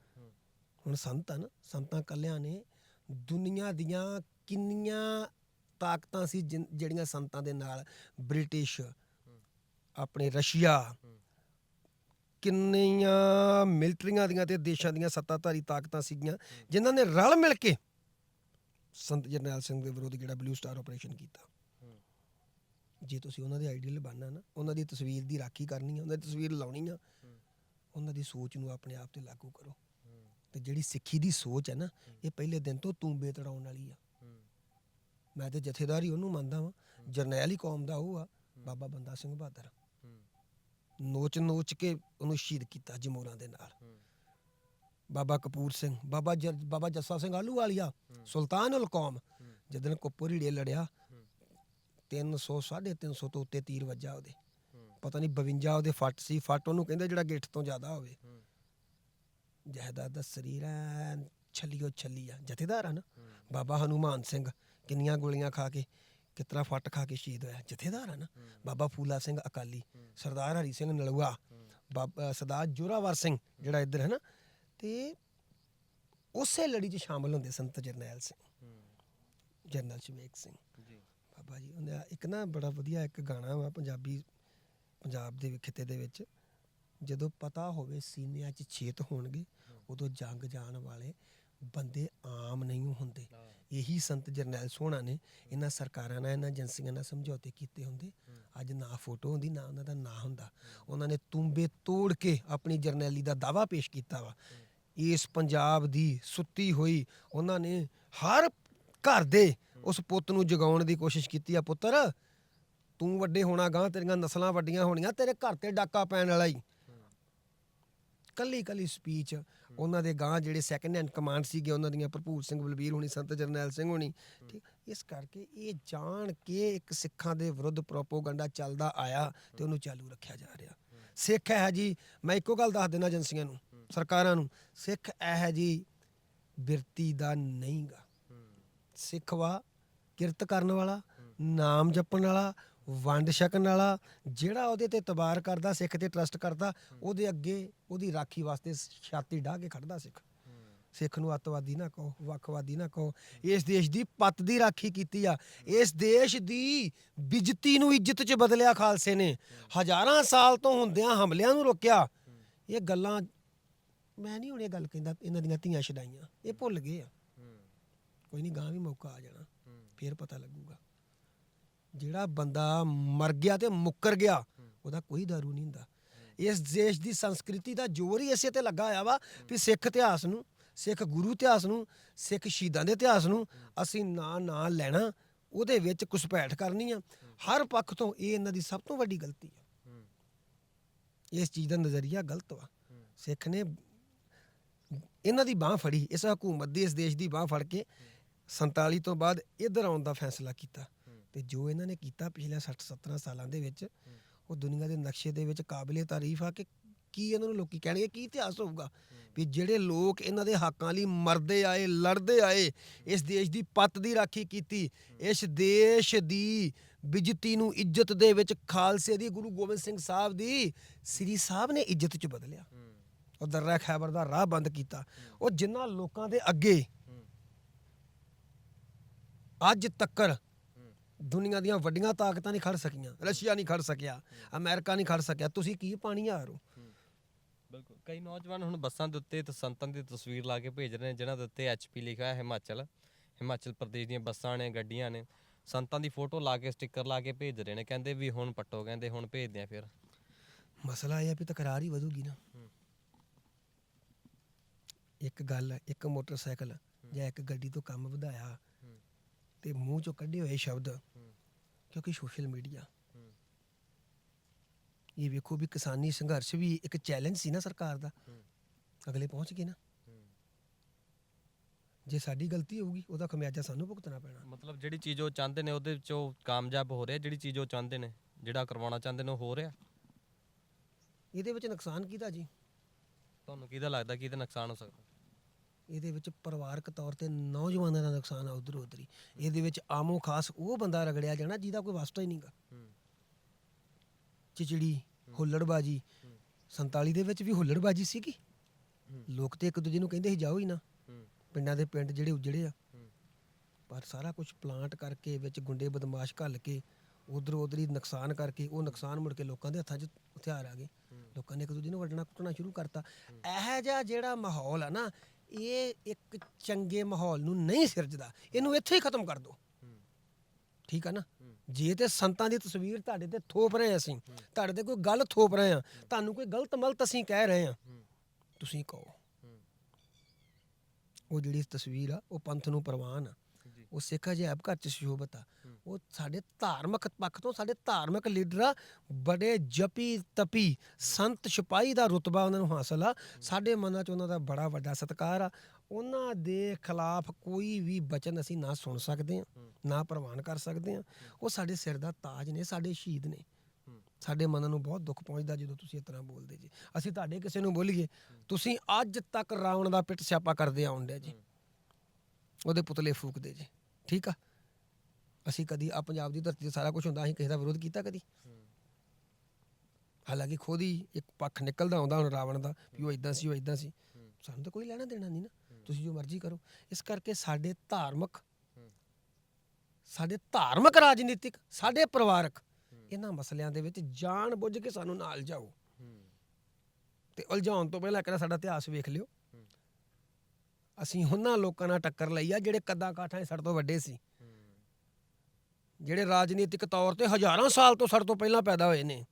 ਹੁਣ ਸੰਤਾਂ ਨਾ, ਸੰਤਾਂ ਕੱਲਿਆਂ ਨੇ ਦੁਨੀਆ ਦੀਆਂ ਕਿੰਨੀਆਂ ਤਾਕਤਾਂ ਸੀ ਜਿਨ- ਜਿਹੜੀਆਂ ਸੰਤਾਂ ਦੇ ਨਾਲ ਬ੍ਰਿਟਿਸ਼, ਆਪਣੇ ਰਸ਼ੀਆ, ਕਿੰਨੀਆਂ ਮਿਲਟਰੀਆਂ ਦੀਆਂ ਤੇ ਦੇਸ਼ਾਂ ਦੀਆਂ ਸੱਤਾਧਾਰੀ ਤਾਕਤਾਂ ਸੀਗੀਆਂ, ਜਿਨ੍ਹਾਂ ਨੇ ਰਲ ਮਿਲ ਕੇ ਸੰਤ ਜਰਨੈਲ ਸਿੰਘ ਦੇ ਵਿਰੁੱਧ ਜਿਹੜਾ ਬਲੂ ਸਟਾਰ ਆਪਰੇਸ਼ਨ ਕੀਤਾ। ਜੇ ਤੁਸੀਂ ਉਹਨਾਂ ਦੇ ਆਈਡੀਅਲ ਬਣਨਾ ਨਾ ਉਹਨਾਂ ਦੀ ਤਸਵੀਰ ਦੀ ਰਾਖੀ ਕਰਨੀ ਆ ਉਹਨਾਂ ਦੀ ਤਸਵੀਰ ਲਾਉਣੀ ਆ ਉਹਨਾਂ ਦੀ ਸੋਚ ਨੂੰ ਆਪਣੇ ਆਪ ਤੇ ਲਾਗੂ ਕਰੋ। ਤੇ ਜਿਹੜੀ ਸਿੱਖੀ ਦੀ ਸੋਚ ਹੈ ਨਾ ਇਹ ਪਹਿਲੇ ਦਿਨ ਤੋਂ ਤੂੰਬੇ ਤੜਾਉਣ ਵਾਲੀ ਆ। ਮੈਂ ਤੇ ਜਥੇਦਾਰ ਹੀ ਉਹਨੂੰ ਮੰਨਦਾ ਵਾਂ ਜਰਨੈਲ ਹੀ ਕੌਮ ਦਾ ਉਹ ਆ ਬਾਬਾ ਬੰਦਾ ਸਿੰਘ ਬਹਾਦਰ। ਨੋਚ ਨੋਚ ਕੇ ਉਹਨੂੰ ਸ਼ਹੀਦ ਕੀਤਾ ਜਮੋਰਾਂ ਦੇ ਨਾਲ। ਬਾਬਾ ਕਪੂਰ ਸਿੰਘ ਬਾਬਾ ਜਰ, ਬਾਬਾ ਜੱਸਾ ਸਿੰਘ ਆਲੂ ਵਾਲੀਆ ਸੁਲਤਾਨ ਉਲ ਕੌਮ। ਜਦੋਂ ਕੋਪਰੀੜੇ ਲੜਿਆ 300 350 ਤੋਂ ਉੱਤੇ ਤੀਰ ਵੱਜਾ ਉਹਦੇ। ਪਤਾ ਨਹੀਂ 52 ਉਹਦੇ ਫੱਟ ਸੀ ਫੱਟ ਉਹਨੂੰ ਕਹਿੰਦੇ ਜਿਹੜਾ ਗਿੱਠ ਤੋਂ ਜ਼ਿਆਦਾ ਹੋਵੇ। ਜਹਦਾਦ ਦਾ ਸਰੀਰ ਐਨ ਛੱਲੀਓ ਛੱਲੀ ਆ ਜਥੇਦਾਰ ਆ ਨਾ। ਬਾਬਾ ਹਨੂਮਾਨ ਸਿੰਘ ਕਿੰਨੀਆਂ ਗੋਲੀਆਂ ਖਾ ਕੇ ਕਿਤਨਾ ਫੱਟ ਖਾ ਕੇ ਸ਼ਹੀਦ ਹੋਇਆ। ਜਥੇਦਾਰ ਆ ਨਾ। ਬਾਬਾ ਫੂਲਾ ਸਿੰਘ ਅਕਾਲੀ ਸਰਦਾਰ ਹਰੀ ਸਿੰਘ ਨਲੂਆ ਬਾਬਾ ਸਰਦਾਰ ਜੋਰਾਵਰ ਸਿੰਘ ਜਿਹੜਾ ਇੱਧਰ ਹੈ ਨਾ ਤੇ ਉਸੇ ਲੜੀ 'ਚ ਸ਼ਾਮਲ ਹੁੰਦੇ ਸੰਤ ਜਰਨੈਲ ਸਿੰਘ। ਜਰਨਲ ਸ਼ਵੇਕ ਸਿੰਘ। ਜੀ। ਬਾਬਾ ਜੀ ਉਹਦਾ ਇੱਕ ਨਾ ਬੜਾ ਵਧੀਆ ਇੱਕ ਗਾਣਾ ਵਾ ਪੰਜਾਬੀ ਪੰਜਾਬ ਦੇ ਖਿੱਤੇ ਦੇ ਵਿੱਚ। ਜਦੋਂ ਪਤਾ ਹੋਵੇ ਸੀਨਿਆਂ 'ਚ ਛੇਤ ਹੋਣਗੇ ਉਦੋਂ ਜੰਗ ਜਾਣ ਵਾਲੇ ਬੰਦੇ ਆਮ ਨਹੀਂ ਹੁੰਦੇ। ਇਹੀ ਸੰਤ ਜਰਨੈਲ ਸੋਹਣਾ ਨੇ। ਇਹਨਾਂ ਸਰਕਾਰਾਂ ਨਾਲ ਇਹਨਾਂ ਏਜੰਸੀਆਂ ਨਾਲ ਸਮਝੌਤੇ ਕੀਤੇ ਹੁੰਦੇ। ਅੱਜ ਨਾ ਫੋਟੋ ਹੁੰਦੀ ਨਾ ਉਹਨਾਂ ਦਾ ਨਾਂ ਹੁੰਦਾ। ਉਹਨਾਂ ਨੇ ਤੁੰਬੇ ਤੋੜ ਕੇ ਆਪਣੀ ਜਰਨੈਲੀ ਦਾ ਦਾਵਾ ਪੇਸ਼ ਕੀਤਾ ਵਾ। ਇਸ ਪੰਜਾਬ ਦੀ ਸੁੱਤੀ ਹੋਈ, ਉਹਨਾਂ ਨੇ ਹਰ ਘਰ ਦੇ ਉਸ ਪੁੱਤ ਨੂੰ ਜਗਾਉਣ ਦੀ ਕੋਸ਼ਿਸ਼ ਕੀਤੀ, ਆ ਪੁੱਤਰ, ਤੂੰ ਵੱਡੇ ਹੋਣਾ ਗਾਂ ਤੇਰੀਆਂ ਨਸਲਾਂ ਵੱਡੀਆਂ ਹੋਣੀਆਂ, ਤੇਰੇ ਘਰ ਤੇ ਡਾਕਾ ਪੈਣ ਵਾਲਾ ਹੀ ਕੱਲੀ ਕੱਲੀ ਸਪੀਚ ਉਹਨਾਂ ਦੇ ਗਾਂ ਜਿਹੜੇ ਸੈਕੰਡ ਹੈਂਡ ਕਮਾਂਡ ਸੀਗੇ, ਉਹਨਾਂ ਦੀਆਂ ਭਰਪੂਰ ਸਿੰਘ, ਬਲਬੀਰ ਹੋਣੀ, ਸੰਤ ਜਰਨੈਲ ਸਿੰਘ ਹੋਣੀ, ਠੀਕ, ਇਸ ਕਰਕੇ ਇਹ ਜਾਣ ਕੇ ਇੱਕ ਸਿੱਖਾਂ ਦੇ ਵਿਰੁੱਧ ਪ੍ਰੋਪੋਗੰਡਾ ਚੱਲਦਾ ਆਇਆ ਤੇ ਉਹਨੂੰ ਚਾਲੂ ਰੱਖਿਆ ਜਾ ਰਿਹਾ। ਸਿੱਖ ਹੈ ਜੀ, ਮੈਂ ਇੱਕੋ ਗੱਲ ਦੱਸ ਦੇਣਾ ਏਜੰਸੀਆਂ ਨੂੰ ਸਰਕਾਰਾਂ ਨੂੰ, ਸਿੱਖ ਇਹ ਜੀ ਬਿਰਤੀ ਦਾ ਨਹੀਂਗਾ। ਸਿੱਖ ਵਾ ਕਿਰਤ ਕਰਨ ਵਾਲਾ, ਨਾਮ ਜਪਣ ਵਾਲਾ, ਵੰਡ ਛਕਣ ਵਾਲਾ, ਜਿਹੜਾ ਉਹਦੇ ਤੇ ਤਬਾਰ ਕਰਦਾ, ਸਿੱਖ ਤੇ ਟਰਸਟ ਕਰਦਾ, ਉਹਦੇ ਅੱਗੇ ਉਹਦੀ ਰਾਖੀ ਵਾਸਤੇ ਛਾਤੀ ਢਾ ਕੇ ਖੜਦਾ ਸਿੱਖ। ਸਿੱਖ ਨੂੰ ਅੱਤਵਾਦੀ ਨਾ ਕਹੋ, ਵੱਖਵਾਦੀ ਨਾ ਕਹੋ। ਇਸ ਦੇਸ਼ ਦੀ ਪੱਤ ਦੀ ਰਾਖੀ ਕੀਤੀ ਆ। ਇਸ ਦੇਸ਼ ਦੀ ਬਿਜਤੀ ਨੂੰ ਇੱਜ਼ਤ 'ਚ ਬਦਲਿਆ ਖਾਲਸੇ ਨੇ। ਹਜ਼ਾਰਾਂ ਸਾਲ ਤੋਂ ਹੁੰਦਿਆਂ ਹਮਲਿਆਂ ਨੂੰ ਰੋਕਿਆ। ਇਹ ਗੱਲਾਂ ਮੈਂ ਨਹੀਂ ਹੁਣ ਇਹ ਗੱਲ ਕਹਿੰਦਾ ਇਹਨਾਂ ਦੀਆਂ ਧੀਆਂ ਛਡਾਈਆਂ ਇਹ ਭੁੱਲ ਗਏ ਆ। ਕੋਈ ਨਹੀਂ ਗਾਂ ਵੀ ਮੌਕਾ ਆ ਜਾਣਾ ਫੇਰ ਪਤਾ ਲੱਗੂਗਾ। ਜਿਹੜਾ ਬੰਦਾ ਮਰ ਗਿਆ ਤੇ ਮੁੱਕਰ ਗਿਆ ਉਹਦਾ ਕੋਈ ਦਾਰੂ ਨਹੀਂ ਹੁੰਦਾ। ਇਸ ਦੇਸ਼ ਦੀ ਸੰਸਕ੍ਰਿਤੀ ਦਾ ਜ਼ੋਰ ਹੀ ਇਸੇ ਤੇ ਲੱਗਾ ਹੋਇਆ ਵਾ ਵੀ ਸਿੱਖ ਇਤਿਹਾਸ ਨੂੰ ਸਿੱਖ ਗੁਰੂ ਇਤਿਹਾਸ ਨੂੰ ਸਿੱਖ ਸ਼ਹੀਦਾਂ ਦੇ ਇਤਿਹਾਸ ਨੂੰ ਅਸੀਂ ਨਾਂ ਨਾਂ ਲੈਣਾ ਉਹਦੇ ਵਿੱਚ ਘੁਸਪੈਠ ਕਰਨੀ ਆ। ਹਰ ਪੱਖ ਤੋਂ ਇਹ ਇਹਨਾਂ ਦੀ ਸਭ ਤੋਂ ਵੱਡੀ ਗਲਤੀ ਆ। ਇਸ ਚੀਜ਼ ਦਾ ਨਜ਼ਰੀਆ ਗਲਤ ਵਾ। ਸਿੱਖ ਨੇ ਇਹਨਾਂ ਦੀ ਬਾਹ ਫੜੀ, ਇਸ ਹਕੂਮਤ ਦੀ, ਇਸ ਦੇਸ਼ ਦੀ ਬਾਹ ਫੜ ਕੇ 47 ਤੋਂ ਬਾਅਦ ਇੱਧਰ ਆਉਣ ਦਾ ਫੈਸਲਾ ਕੀਤਾ। ਤੇ ਜੋ ਇਹਨਾਂ ਨੇ ਕੀਤਾ ਪਿਛਲੇ 60 17 ਸਾਲਾਂ ਦੇ ਵਿੱਚ, ਉਹ ਦੁਨੀਆ ਦੇ ਨਕਸ਼ੇ ਦੇ ਵਿੱਚ ਕਾਬਲੇ ਤਾਰੀਫ ਆ ਕਿ ਕੀ ਇਹਨਾਂ ਨੂੰ ਲੋਕੀ ਕਹਿਣਗੇ, ਕੀ ਇਤਿਹਾਸ ਹੋਊਗਾ? ਵੀ ਜਿਹੜੇ ਲੋਕ ਇਹਨਾਂ ਦੇ ਹੱਕਾਂ ਲਈ ਮਰਦੇ ਆਏ, ਲੜਦੇ ਆਏ, ਇਸ ਦੇਸ਼ ਦੀ ਪੱਤ ਦੀ ਰਾਖੀ ਕੀਤੀ, ਇਸ ਦੇਸ਼ ਦੀ ਬਿਜਤੀ ਨੂੰ ਇੱਜ਼ਤ ਦੇ ਵਿੱਚ ਖਾਲਸੇ ਦੀ, ਗੁਰੂ ਗੋਬਿੰਦ ਸਿੰਘ ਸਾਹਿਬ ਦੀ, ਸ੍ਰੀ ਸਾਹਿਬ ਨੇ ਇੱਜ਼ਤ ਚ ਬਦਲਿਆ। ਉਹ ਦਰਰਾ ਖੈਬਰ ਦਾ ਰਾਹ ਬੰਦ ਕੀਤਾ। ਉਹ ਜਿਨ੍ਹਾਂ ਲੋਕਾਂ ਦੇ ਅੱਗੇ ਅੱਜ ਤੱਕਰ ਦੁਨੀਆ ਦੀਆਂ ਵੱਡੀਆਂ ਤਾਕਤਾਂ ਨਹੀਂ ਖੜ ਸਕੀਆਂ ਰਸ਼ੀਆ ਨਹੀਂ ਖੜ ਸਕਿਆ ਅਮਰੀਕਾ ਨਹੀਂ ਖੜ ਸਕਿਆ ਤੁਸੀਂ ਕੀ ਪਾਣੀ ਆ ਰੋ? ਬਿਲਕੁਲ ਕਈ ਨੌਜਵਾਨ ਹੁਣ ਬੱਸਾਂ ਦੇ ਉੱਤੇ ਤੇ ਸੰਤਾਂ ਦੀ ਤਸਵੀਰ ਲਾ ਕੇ ਭੇਜ ਰਹੇ ਨੇ ਜਿਨ੍ਹਾਂ ਦੇ ਉੱਤੇ ਐਚਪੀ ਲਿਖਿਆ ਹੈ ਹਿਮਾਚਲ ਹਿਮਾਚਲ ਪ੍ਰਦੇਸ਼ ਦੀਆਂ ਬੱਸਾਂ ਨੇ ਗੱਡੀਆਂ ਨੇ ਸੰਤਾਂ ਦੀ ਫੋਟੋ ਲਾ ਕੇ ਸਟicker ਲਾ ਕੇ ਭੇਜ ਰਹੇ ਨੇ ਕਹਿੰਦੇ ਵੀ ਹੁਣ ਪੱਟੋ ਕਹਿੰਦੇ ਹੁਣ ਭੇਜਦੇ ਆ ਫਿਰ। ਮਸਲਾ ਇਹ ਹੈ ਵੀ ਤਕਰਾਰ ਹੀ ਵਧੂਗੀ ਨਾ। ਇੱਕ ਗੱਲ ਇੱਕ ਮੋਟਰਸਾਈਕਲ ਜਾਂ ਇੱਕ ਗੱਡੀ ਤੋਂ ਕੰਮ ਵਧਾਇਆ ਤੇ ਮੂੰਹ ਚੋਂ ਕੱਢੇ ਹੋਏ ਸ਼ਬਦ ਕਿਉਂਕਿ ਸੋਸ਼ਲ ਮੀਡੀਆ ਇਹ ਵੇਖੋ ਵੀ ਕਿਸਾਨੀ ਸੰਘਰਸ਼ ਵੀ ਇੱਕ ਚੈਲੰਜ ਸੀ ਨਾ ਸਰਕਾਰ ਦਾ। ਅਗਲੇ ਪਹੁੰਚ ਗਏ ਨਾ। ਜੇ ਸਾਡੀ ਗਲਤੀ ਹੋਊਗੀ ਉਹਦਾ ਖਮਿਆਜਾ ਸਾਨੂੰ ਭੁਗਤਣਾ ਪੈਣਾ। ਮਤਲਬ ਜਿਹੜੀ ਚੀਜ਼ ਉਹ ਚਾਹੁੰਦੇ ਨੇ ਉਹਦੇ ਵਿੱਚ ਉਹ ਕਾਮਯਾਬ ਹੋ ਰਿਹਾ ਜਿਹੜੀ ਚੀਜ਼ ਉਹ ਚਾਹੁੰਦੇ ਨੇ ਜਿਹੜਾ ਕਰਵਾਉਣਾ ਚਾਹੁੰਦੇ ਨੇ ਉਹ ਹੋ ਰਿਹਾ। ਇਹਦੇ ਵਿੱਚ ਨੁਕਸਾਨ ਕਿਹਦਾ ਜੀ? ਤੁਹਾਨੂੰ ਕਿਹਦਾ ਲੱਗਦਾ ਕਿ ਇਹਦਾ ਨੁਕਸਾਨ ਹੋ ਸਕਦਾ? ਇਹਦੇ ਵਿੱਚ ਪਰਿਵਾਰਕ ਤੌਰ ਤੇ ਨੌਜਵਾਨਾਂ ਦਾ ਨੁਕਸਾਨ ਆ ਉਧਰ ਉਧਰੀ। ਇਹਦੇ ਵਿੱਚ ਆਮੋ ਖਾਸ ਉਹ ਬੰਦਾ ਰਗੜਿਆ ਜਾਣਾ ਜਿਹਦਾ ਕੋਈ ਵਾਸਤਾ ਹੀ ਨਹੀਂਗਾ। ਚਿਚੜੀ ਹੁੱਲੜਬਾਜੀ। 47 ਦੇ ਵਿੱਚ ਵੀ ਹੁੱਲੜਬਾਜੀ ਸੀਗੀ। ਲੋਕ ਤੇ ਇੱਕ ਦੂਜੇ ਨੂੰ ਕਹਿੰਦੇ ਸੀ ਜਾਓ ਹੀ ਨਾ। ਪਿੰਡਾਂ ਦੇ ਪਿੰਡ ਜਿਹੜੇ ਉਜੜੇ ਆ। ਪਰ ਸਾਰਾ ਕੁਝ ਪਲਾਂਟ ਕਰਕੇ ਵਿੱਚ ਗੁੰਡੇ ਬਦਮਾਸ਼ ਘੱਲ ਕੇ ਉਧਰ ਉਧਰ ਨੁਕਸਾਨ ਕਰਕੇ ਉਹ ਨੁਕਸਾਨ ਮੁੜ ਕੇ ਲੋਕਾਂ ਦੇ ਹੱਥਾਂ 'ਚ ਹਥਿਆਰ ਆ ਗਏ। ਲੋਕਾਂ ਨੇ ਇੱਕ ਦੂਜੇ ਨੂੰ ਵੱਢਣਾ ਕੁੱਟਣਾ ਸ਼ੁਰੂ ਕਰਤਾ। ਇਹੋ ਜਿਹਾ ਜਿਹੜਾ ਮਾਹੌਲ ਆ ਨਾ ਇਹ ਇੱਕ ਚੰਗੇ ਮਾਹੌਲ ਨੂੰ ਨਹੀਂ ਸਿਰਜਦਾ ਇਹਨੂੰ ਇੱਥੇ ਹੀ ਖਤਮ ਕਰ ਦਿਓ। ਠੀਕ ਆ ਨਾ? ਜੇ ਤੇ ਸੰਤਾਂ ਦੀ ਤਸਵੀਰ ਤੁਹਾਡੇ ਤੇ ਥੋਪ ਰਹੇ ਅਸੀਂ ਤੁਹਾਡੇ ਤੇ ਕੋਈ ਗੱਲ ਥੋਪ ਰਹੇ ਆ ਤੁਹਾਨੂੰ ਕੋਈ ਗਲਤ ਮਲਤ ਅਸੀਂ ਕਹਿ ਰਹੇ ਆ ਤੁਸੀਂ ਕਹੋ। ਉਹ ਜਿਹੜੀ ਤਸਵੀਰ ਆ ਉਹ ਪੰਥ ਨੂੰ ਪ੍ਰਵਾਨ ਆ। ਉਹ ਸਿੱਖ ਅਜਾਇਬ ਘਰ ਚ ਸ਼ੋਭਤ ਆ। ਉਹ ਸਾਡੇ ਧਾਰਮਿਕ ਪੱਖ ਤੋਂ ਸਾਡੇ ਧਾਰਮਿਕ ਲੀਡਰ ਆ ਬੜੇ ਜਪੀ ਤਪੀ ਸੰਤ ਸਿਪਾਹੀ ਦਾ ਰੁਤਬਾ ਉਹਨਾਂ ਨੂੰ ਹਾਸਲ ਆ। ਸਾਡੇ ਮਨਾਂ 'ਚ ਉਹਨਾਂ ਦਾ ਬੜਾ ਵੱਡਾ ਸਤਿਕਾਰ ਆ। ਉਹਨਾਂ ਦੇ ਖਿਲਾਫ ਕੋਈ ਵੀ ਬਚਨ ਅਸੀਂ ਨਾ ਸੁਣ ਸਕਦੇ ਆ ਨਾ ਪ੍ਰਵਾਨ ਕਰ ਸਕਦੇ ਆ ਉਹ ਸਾਡੇ ਸਿਰ ਦਾ ਤਾਜ ਨੇ ਸਾਡੇ ਸ਼ਹੀਦ ਨੇ। ਸਾਡੇ ਮਨਾਂ ਨੂੰ ਬਹੁਤ ਦੁੱਖ ਪਹੁੰਚਦਾ ਜਦੋਂ ਤੁਸੀਂ ਇਸ ਤਰ੍ਹਾਂ ਬੋਲਦੇ ਜੀ। ਅਸੀਂ ਤੁਹਾਡੇ ਕਿਸੇ ਨੂੰ ਬੋਲੀਏ ਤੁਸੀਂ ਅੱਜ ਤੱਕ ਰਾਵਣ ਦਾ ਪਿੱਟ ਸਿਆਪਾ ਕਰਦੇ ਆਉਂਦੇ ਜੀ। ਉਹਦੇ ਪੁਤਲੇ ਫੂਕਦੇ ਜੀ। ਠੀਕ ਆ? ਅਸੀਂ ਕਦੀ ਆ ਪੰਜਾਬ ਦੀ ਧਰਤੀ ਤੇ ਸਾਰਾ ਕੁਝ ਹੁੰਦਾ, ਅਸੀਂ ਕਿਸੇ ਦਾ ਵਿਰੋਧ ਕੀਤਾ ਕਦੀ? ਹਾਲਾਂਕਿ ਖੁਦ ਹੀ ਇੱਕ ਪੱਖ ਨਿਕਲਦਾ ਆਉਂਦਾ ਹੁਣ ਰਾਵਣ ਦਾ, ਵੀ ਉਹ ਇਦਾਂ ਸੀ, ਉਹ ਇਦਾਂ ਸੀ। ਸਾਨੂੰ ਤਾਂ ਕੋਈ ਲੈਣਾ ਦੇਣਾ ਨਹੀਂ ਨਾ, ਤੁਸੀਂ ਜੋ ਮਰਜ਼ੀ ਕਰੋ। ਇਸ ਕਰਕੇ ਸਾਡੇ ਧਾਰਮਿਕ ਸਾਡੇ ਧਾਰਮਿਕ ਰਾਜਨੀਤਿਕ, ਸਾਡੇ ਪਰਿਵਾਰਕ ਇਹਨਾਂ ਮਸਲਿਆਂ ਦੇ ਵਿੱਚ ਜਾਣ ਬੁੱਝ ਕੇ ਸਾਨੂੰ ਨਾਲ ਜਾਓ। ਤੇ ਉਲਝਾਉਣ ਤੋਂ ਪਹਿਲਾਂ ਕਿਹੜਾ ਸਾਡਾ ਇਤਿਹਾਸ ਵੇਖ ਲਿਓ। ਅਸੀਂ ਉਹਨਾਂ ਲੋਕਾਂ ਨਾਲ ਟੱਕਰ ਲਈ ਆ ਜਿਹੜੇ ਕੱਦਾਂ ਕਾਠਾਂ ਸਾਡੇ ਤੋਂ ਵੱਡੇ ਸੀ। ਜਿਹੜੇ ਰਾਜਨੀਤਿਕ ਤੌਰ ਤੇ ਹਜ਼ਾਰਾਂ ਸਾਲ ਤੋਂ ਸਾਡੇ ਤੋਂ ਪਹਿਲਾਂ ਪੈਦਾ ਹੋਏ ਨੇ,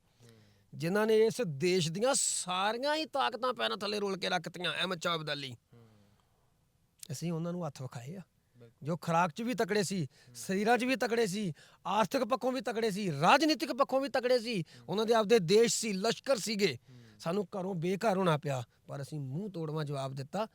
ਜਿਨ੍ਹਾਂ ਨੇ ਇਸ ਦੇਸ਼ ਦੀਆਂ ਸਾਰੀਆਂ ਹੀ ਤਾਕਤਾਂ ਪੈਰਾਂ ਥੱਲੇ ਰੋਲ ਕੇ ਰੱਖਤੀਆਂ ਅਹਿਮਦ ਸ਼ਾਹ ਅਬਦਾਲੀ। ਅਸੀਂ ਉਹਨਾਂ ਨੂੰ ਹੱਥ ਵਿਖਾਏ ਆ। ਜੋ ਖਰਾਕ 'ਚ ਵੀ ਤਕੜੇ ਸੀ, ਸਰੀਰਾਂ 'ਚ ਵੀ ਤਕੜੇ ਸੀ, ਆਰਥਿਕ ਪੱਖੋਂ ਵੀ ਤਕੜੇ ਸੀ, ਰਾਜਨੀਤਿਕ ਪੱਖੋਂ ਵੀ ਤਕੜੇ ਸੀ, ਉਹਨਾਂ ਦੇ ਆਪਦੇ ਦੇਸ਼ ਸੀ, ਲਸ਼ਕਰ ਸੀਗੇ। ਸਾਨੂੰ ਘਰੋਂ ਬੇਘਰ ਹੋਣਾ ਪਿਆ, ਪਰ ਅਸੀਂ ਮੂੰਹ ਤੋੜਵਾ ਜਵਾਬ ਦਿੱਤਾ।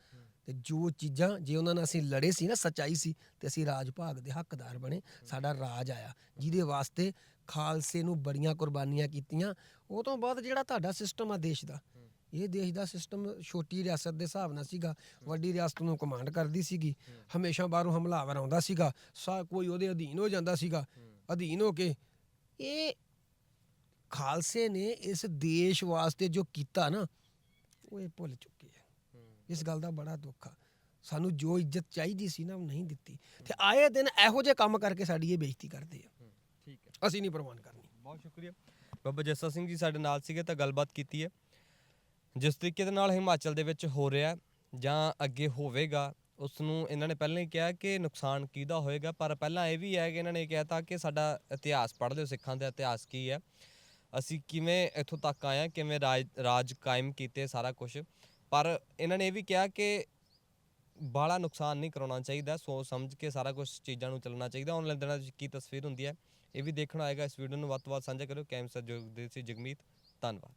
ਤੇ ਜੋ ਚੀਜ਼ਾਂ, ਜੇ ਉਹਨਾਂ ਨਾਲ ਅਸੀਂ ਲੜੇ ਸੀ ਨਾ, ਸੱਚਾਈ ਸੀ, ਤੇ ਅਸੀਂ ਰਾਜ ਭਾਗ ਦੇ ਹੱਕਦਾਰ ਬਣੇ, ਸਾਡਾ ਰਾਜ ਆਇਆ। ਜਿਹਦੇ ਵਾਸਤੇ ਖਾਲਸੇ ਨੂੰ ਬੜੀਆਂ ਕੁਰਬਾਨੀਆਂ ਕੀਤੀਆਂ। ਉਹ ਤੋਂ ਬਾਅਦ ਜਿਹੜਾ ਤੁਹਾਡਾ ਸਿਸਟਮ ਆ ਦੇਸ਼ ਦਾ, ਇਹ ਦੇਸ਼ ਦਾ ਸਿਸਟਮ ਛੋਟੀ ਰਿਆਸਤ ਦੇ ਹਿਸਾਬ ਨਾਲ ਸੀਗਾ। ਵੱਡੀ ਰਿਆਸਤ ਨੂੰ ਕਮਾਂਡ ਕਰਦੀ ਸੀਗੀ। ਹਮੇਸ਼ਾ ਬਾਹਰੋਂ ਹਮਲਾਵਰ ਆਉਂਦਾ ਸੀਗਾ। ਸਾ, ਕੋਈ ਉਹਦੇ ਅਧੀਨ ਹੋ ਜਾਂਦਾ ਸੀਗਾ। ਅਧੀਨ ਹੋ ਕੇ ਇਹ ਖਾਲਸੇ ਨੇ ਇਸ ਦੇਸ਼ ਵਾਸਤੇ ਜੋ ਕੀਤਾ ਨਾ, ਉਹ ਇਹ ਭੁੱਲ ਚੁੱਕੇ ਇਸ ਗੱਲ ਦਾ ਬੜਾ ਦੁੱਖ ਆ। ਸਾਨੂੰ ਜੋ ਇੱਜ਼ਤ ਚਾਹੀਦੀ ਸੀ ਨਾ ਉਹ ਨਹੀਂ ਦਿੱਤੀ। ਤੇ ਆਏ ਦਿਨ ਇਹੋ ਜਿਹੇ ਕੰਮ ਕਰਕੇ ਸਾਡੀ ਇਹ ਬੇਇੱਜ਼ਤੀ ਕਰਦੇ ਆ। ਠੀਕ ਹੈ। ਅਸੀਂ ਨਹੀਂ ਪ੍ਰਵਾਨ ਕਰਨੀ। ਬਹੁਤ ਸ਼ੁਕਰੀਆ। ਬਾਬਾ ਜੱਸਾ ਸਿੰਘ ਜੀ ਸਾਡੇ ਨਾਲ ਸੀਗੇ ਤਾਂ ਗੱਲਬਾਤ ਕੀਤੀ ਹੈ। ਜਿਸ ਤਰੀਕੇ ਦੇ ਨਾਲ ਹਿਮਾਚਲ ਦੇ ਵਿੱਚ ਹੋ ਰਿਹਾ ਜਾਂ ਅੱਗੇ ਹੋਵੇਗਾ ਉਸ ਨੂੰ ਇਹਨਾਂ ਨੇ ਪਹਿਲਾਂ ਹੀ ਕਿਹਾ ਕਿ ਨੁਕਸਾਨ ਕਿਹਦਾ ਹੋਏਗਾ ਪਰ ਪਹਿਲਾਂ ਇਹ ਵੀ ਹੈ ਕਿ ਇਹਨਾਂ ਨੇ ਕਿਹਾ ਤਾਂ ਕਿ ਸਾਡਾ ਇਤਿਹਾਸ ਪੜ੍ਹ ਲਿਓ ਸਿੱਖਾਂ ਦਾ ਇਤਿਹਾਸ ਕੀ ਹੈ। ਅਸੀਂ ਕਿਵੇਂ ਇੱਥੋਂ ਤੱਕ ਆਏ ਹਾਂ ਕਿਵੇਂ ਰਾਜ ਰਾਜ ਕਾਇਮ ਕੀਤੇ ਸਾਰਾ ਕੁਝ ਪਰ ਇਹਨਾਂ ਨੇ ਇਹ ਵੀ ਕਿਹਾ ਕਿ ਬਾਲਾ ਨੁਕਸਾਨ ਨਹੀਂ ਕਰਾਉਣਾ ਚਾਹੀਦਾ, ਸੋਚ ਸਮਝ ਕੇ ਸਾਰਾ ਕੁਝ ਚੀਜ਼ਾਂ ਨੂੰ ਚੱਲਣਾ ਚਾਹੀਦਾ। ਆਨਲਾਈਨ ਦਿਨਾਂ ਵਿੱਚ ਕੀ ਤਸਵੀਰ ਹੁੰਦੀ ਹੈ, ਇਹ ਵੀ ਦੇਖਣਾ ਆਏਗਾ ਇਸ ਵੀਡੀਓ ਨੂੰ। ਵੱਧ ਤੋਂ ਵੱਧ ਸਾਂਝਾ ਕਰਿਓ। ਕੈਮ ਸਹਿਯੋਗ ਦੇ ਸੀ ਜਗਮੀਤ। ਧੰਨਵਾਦ।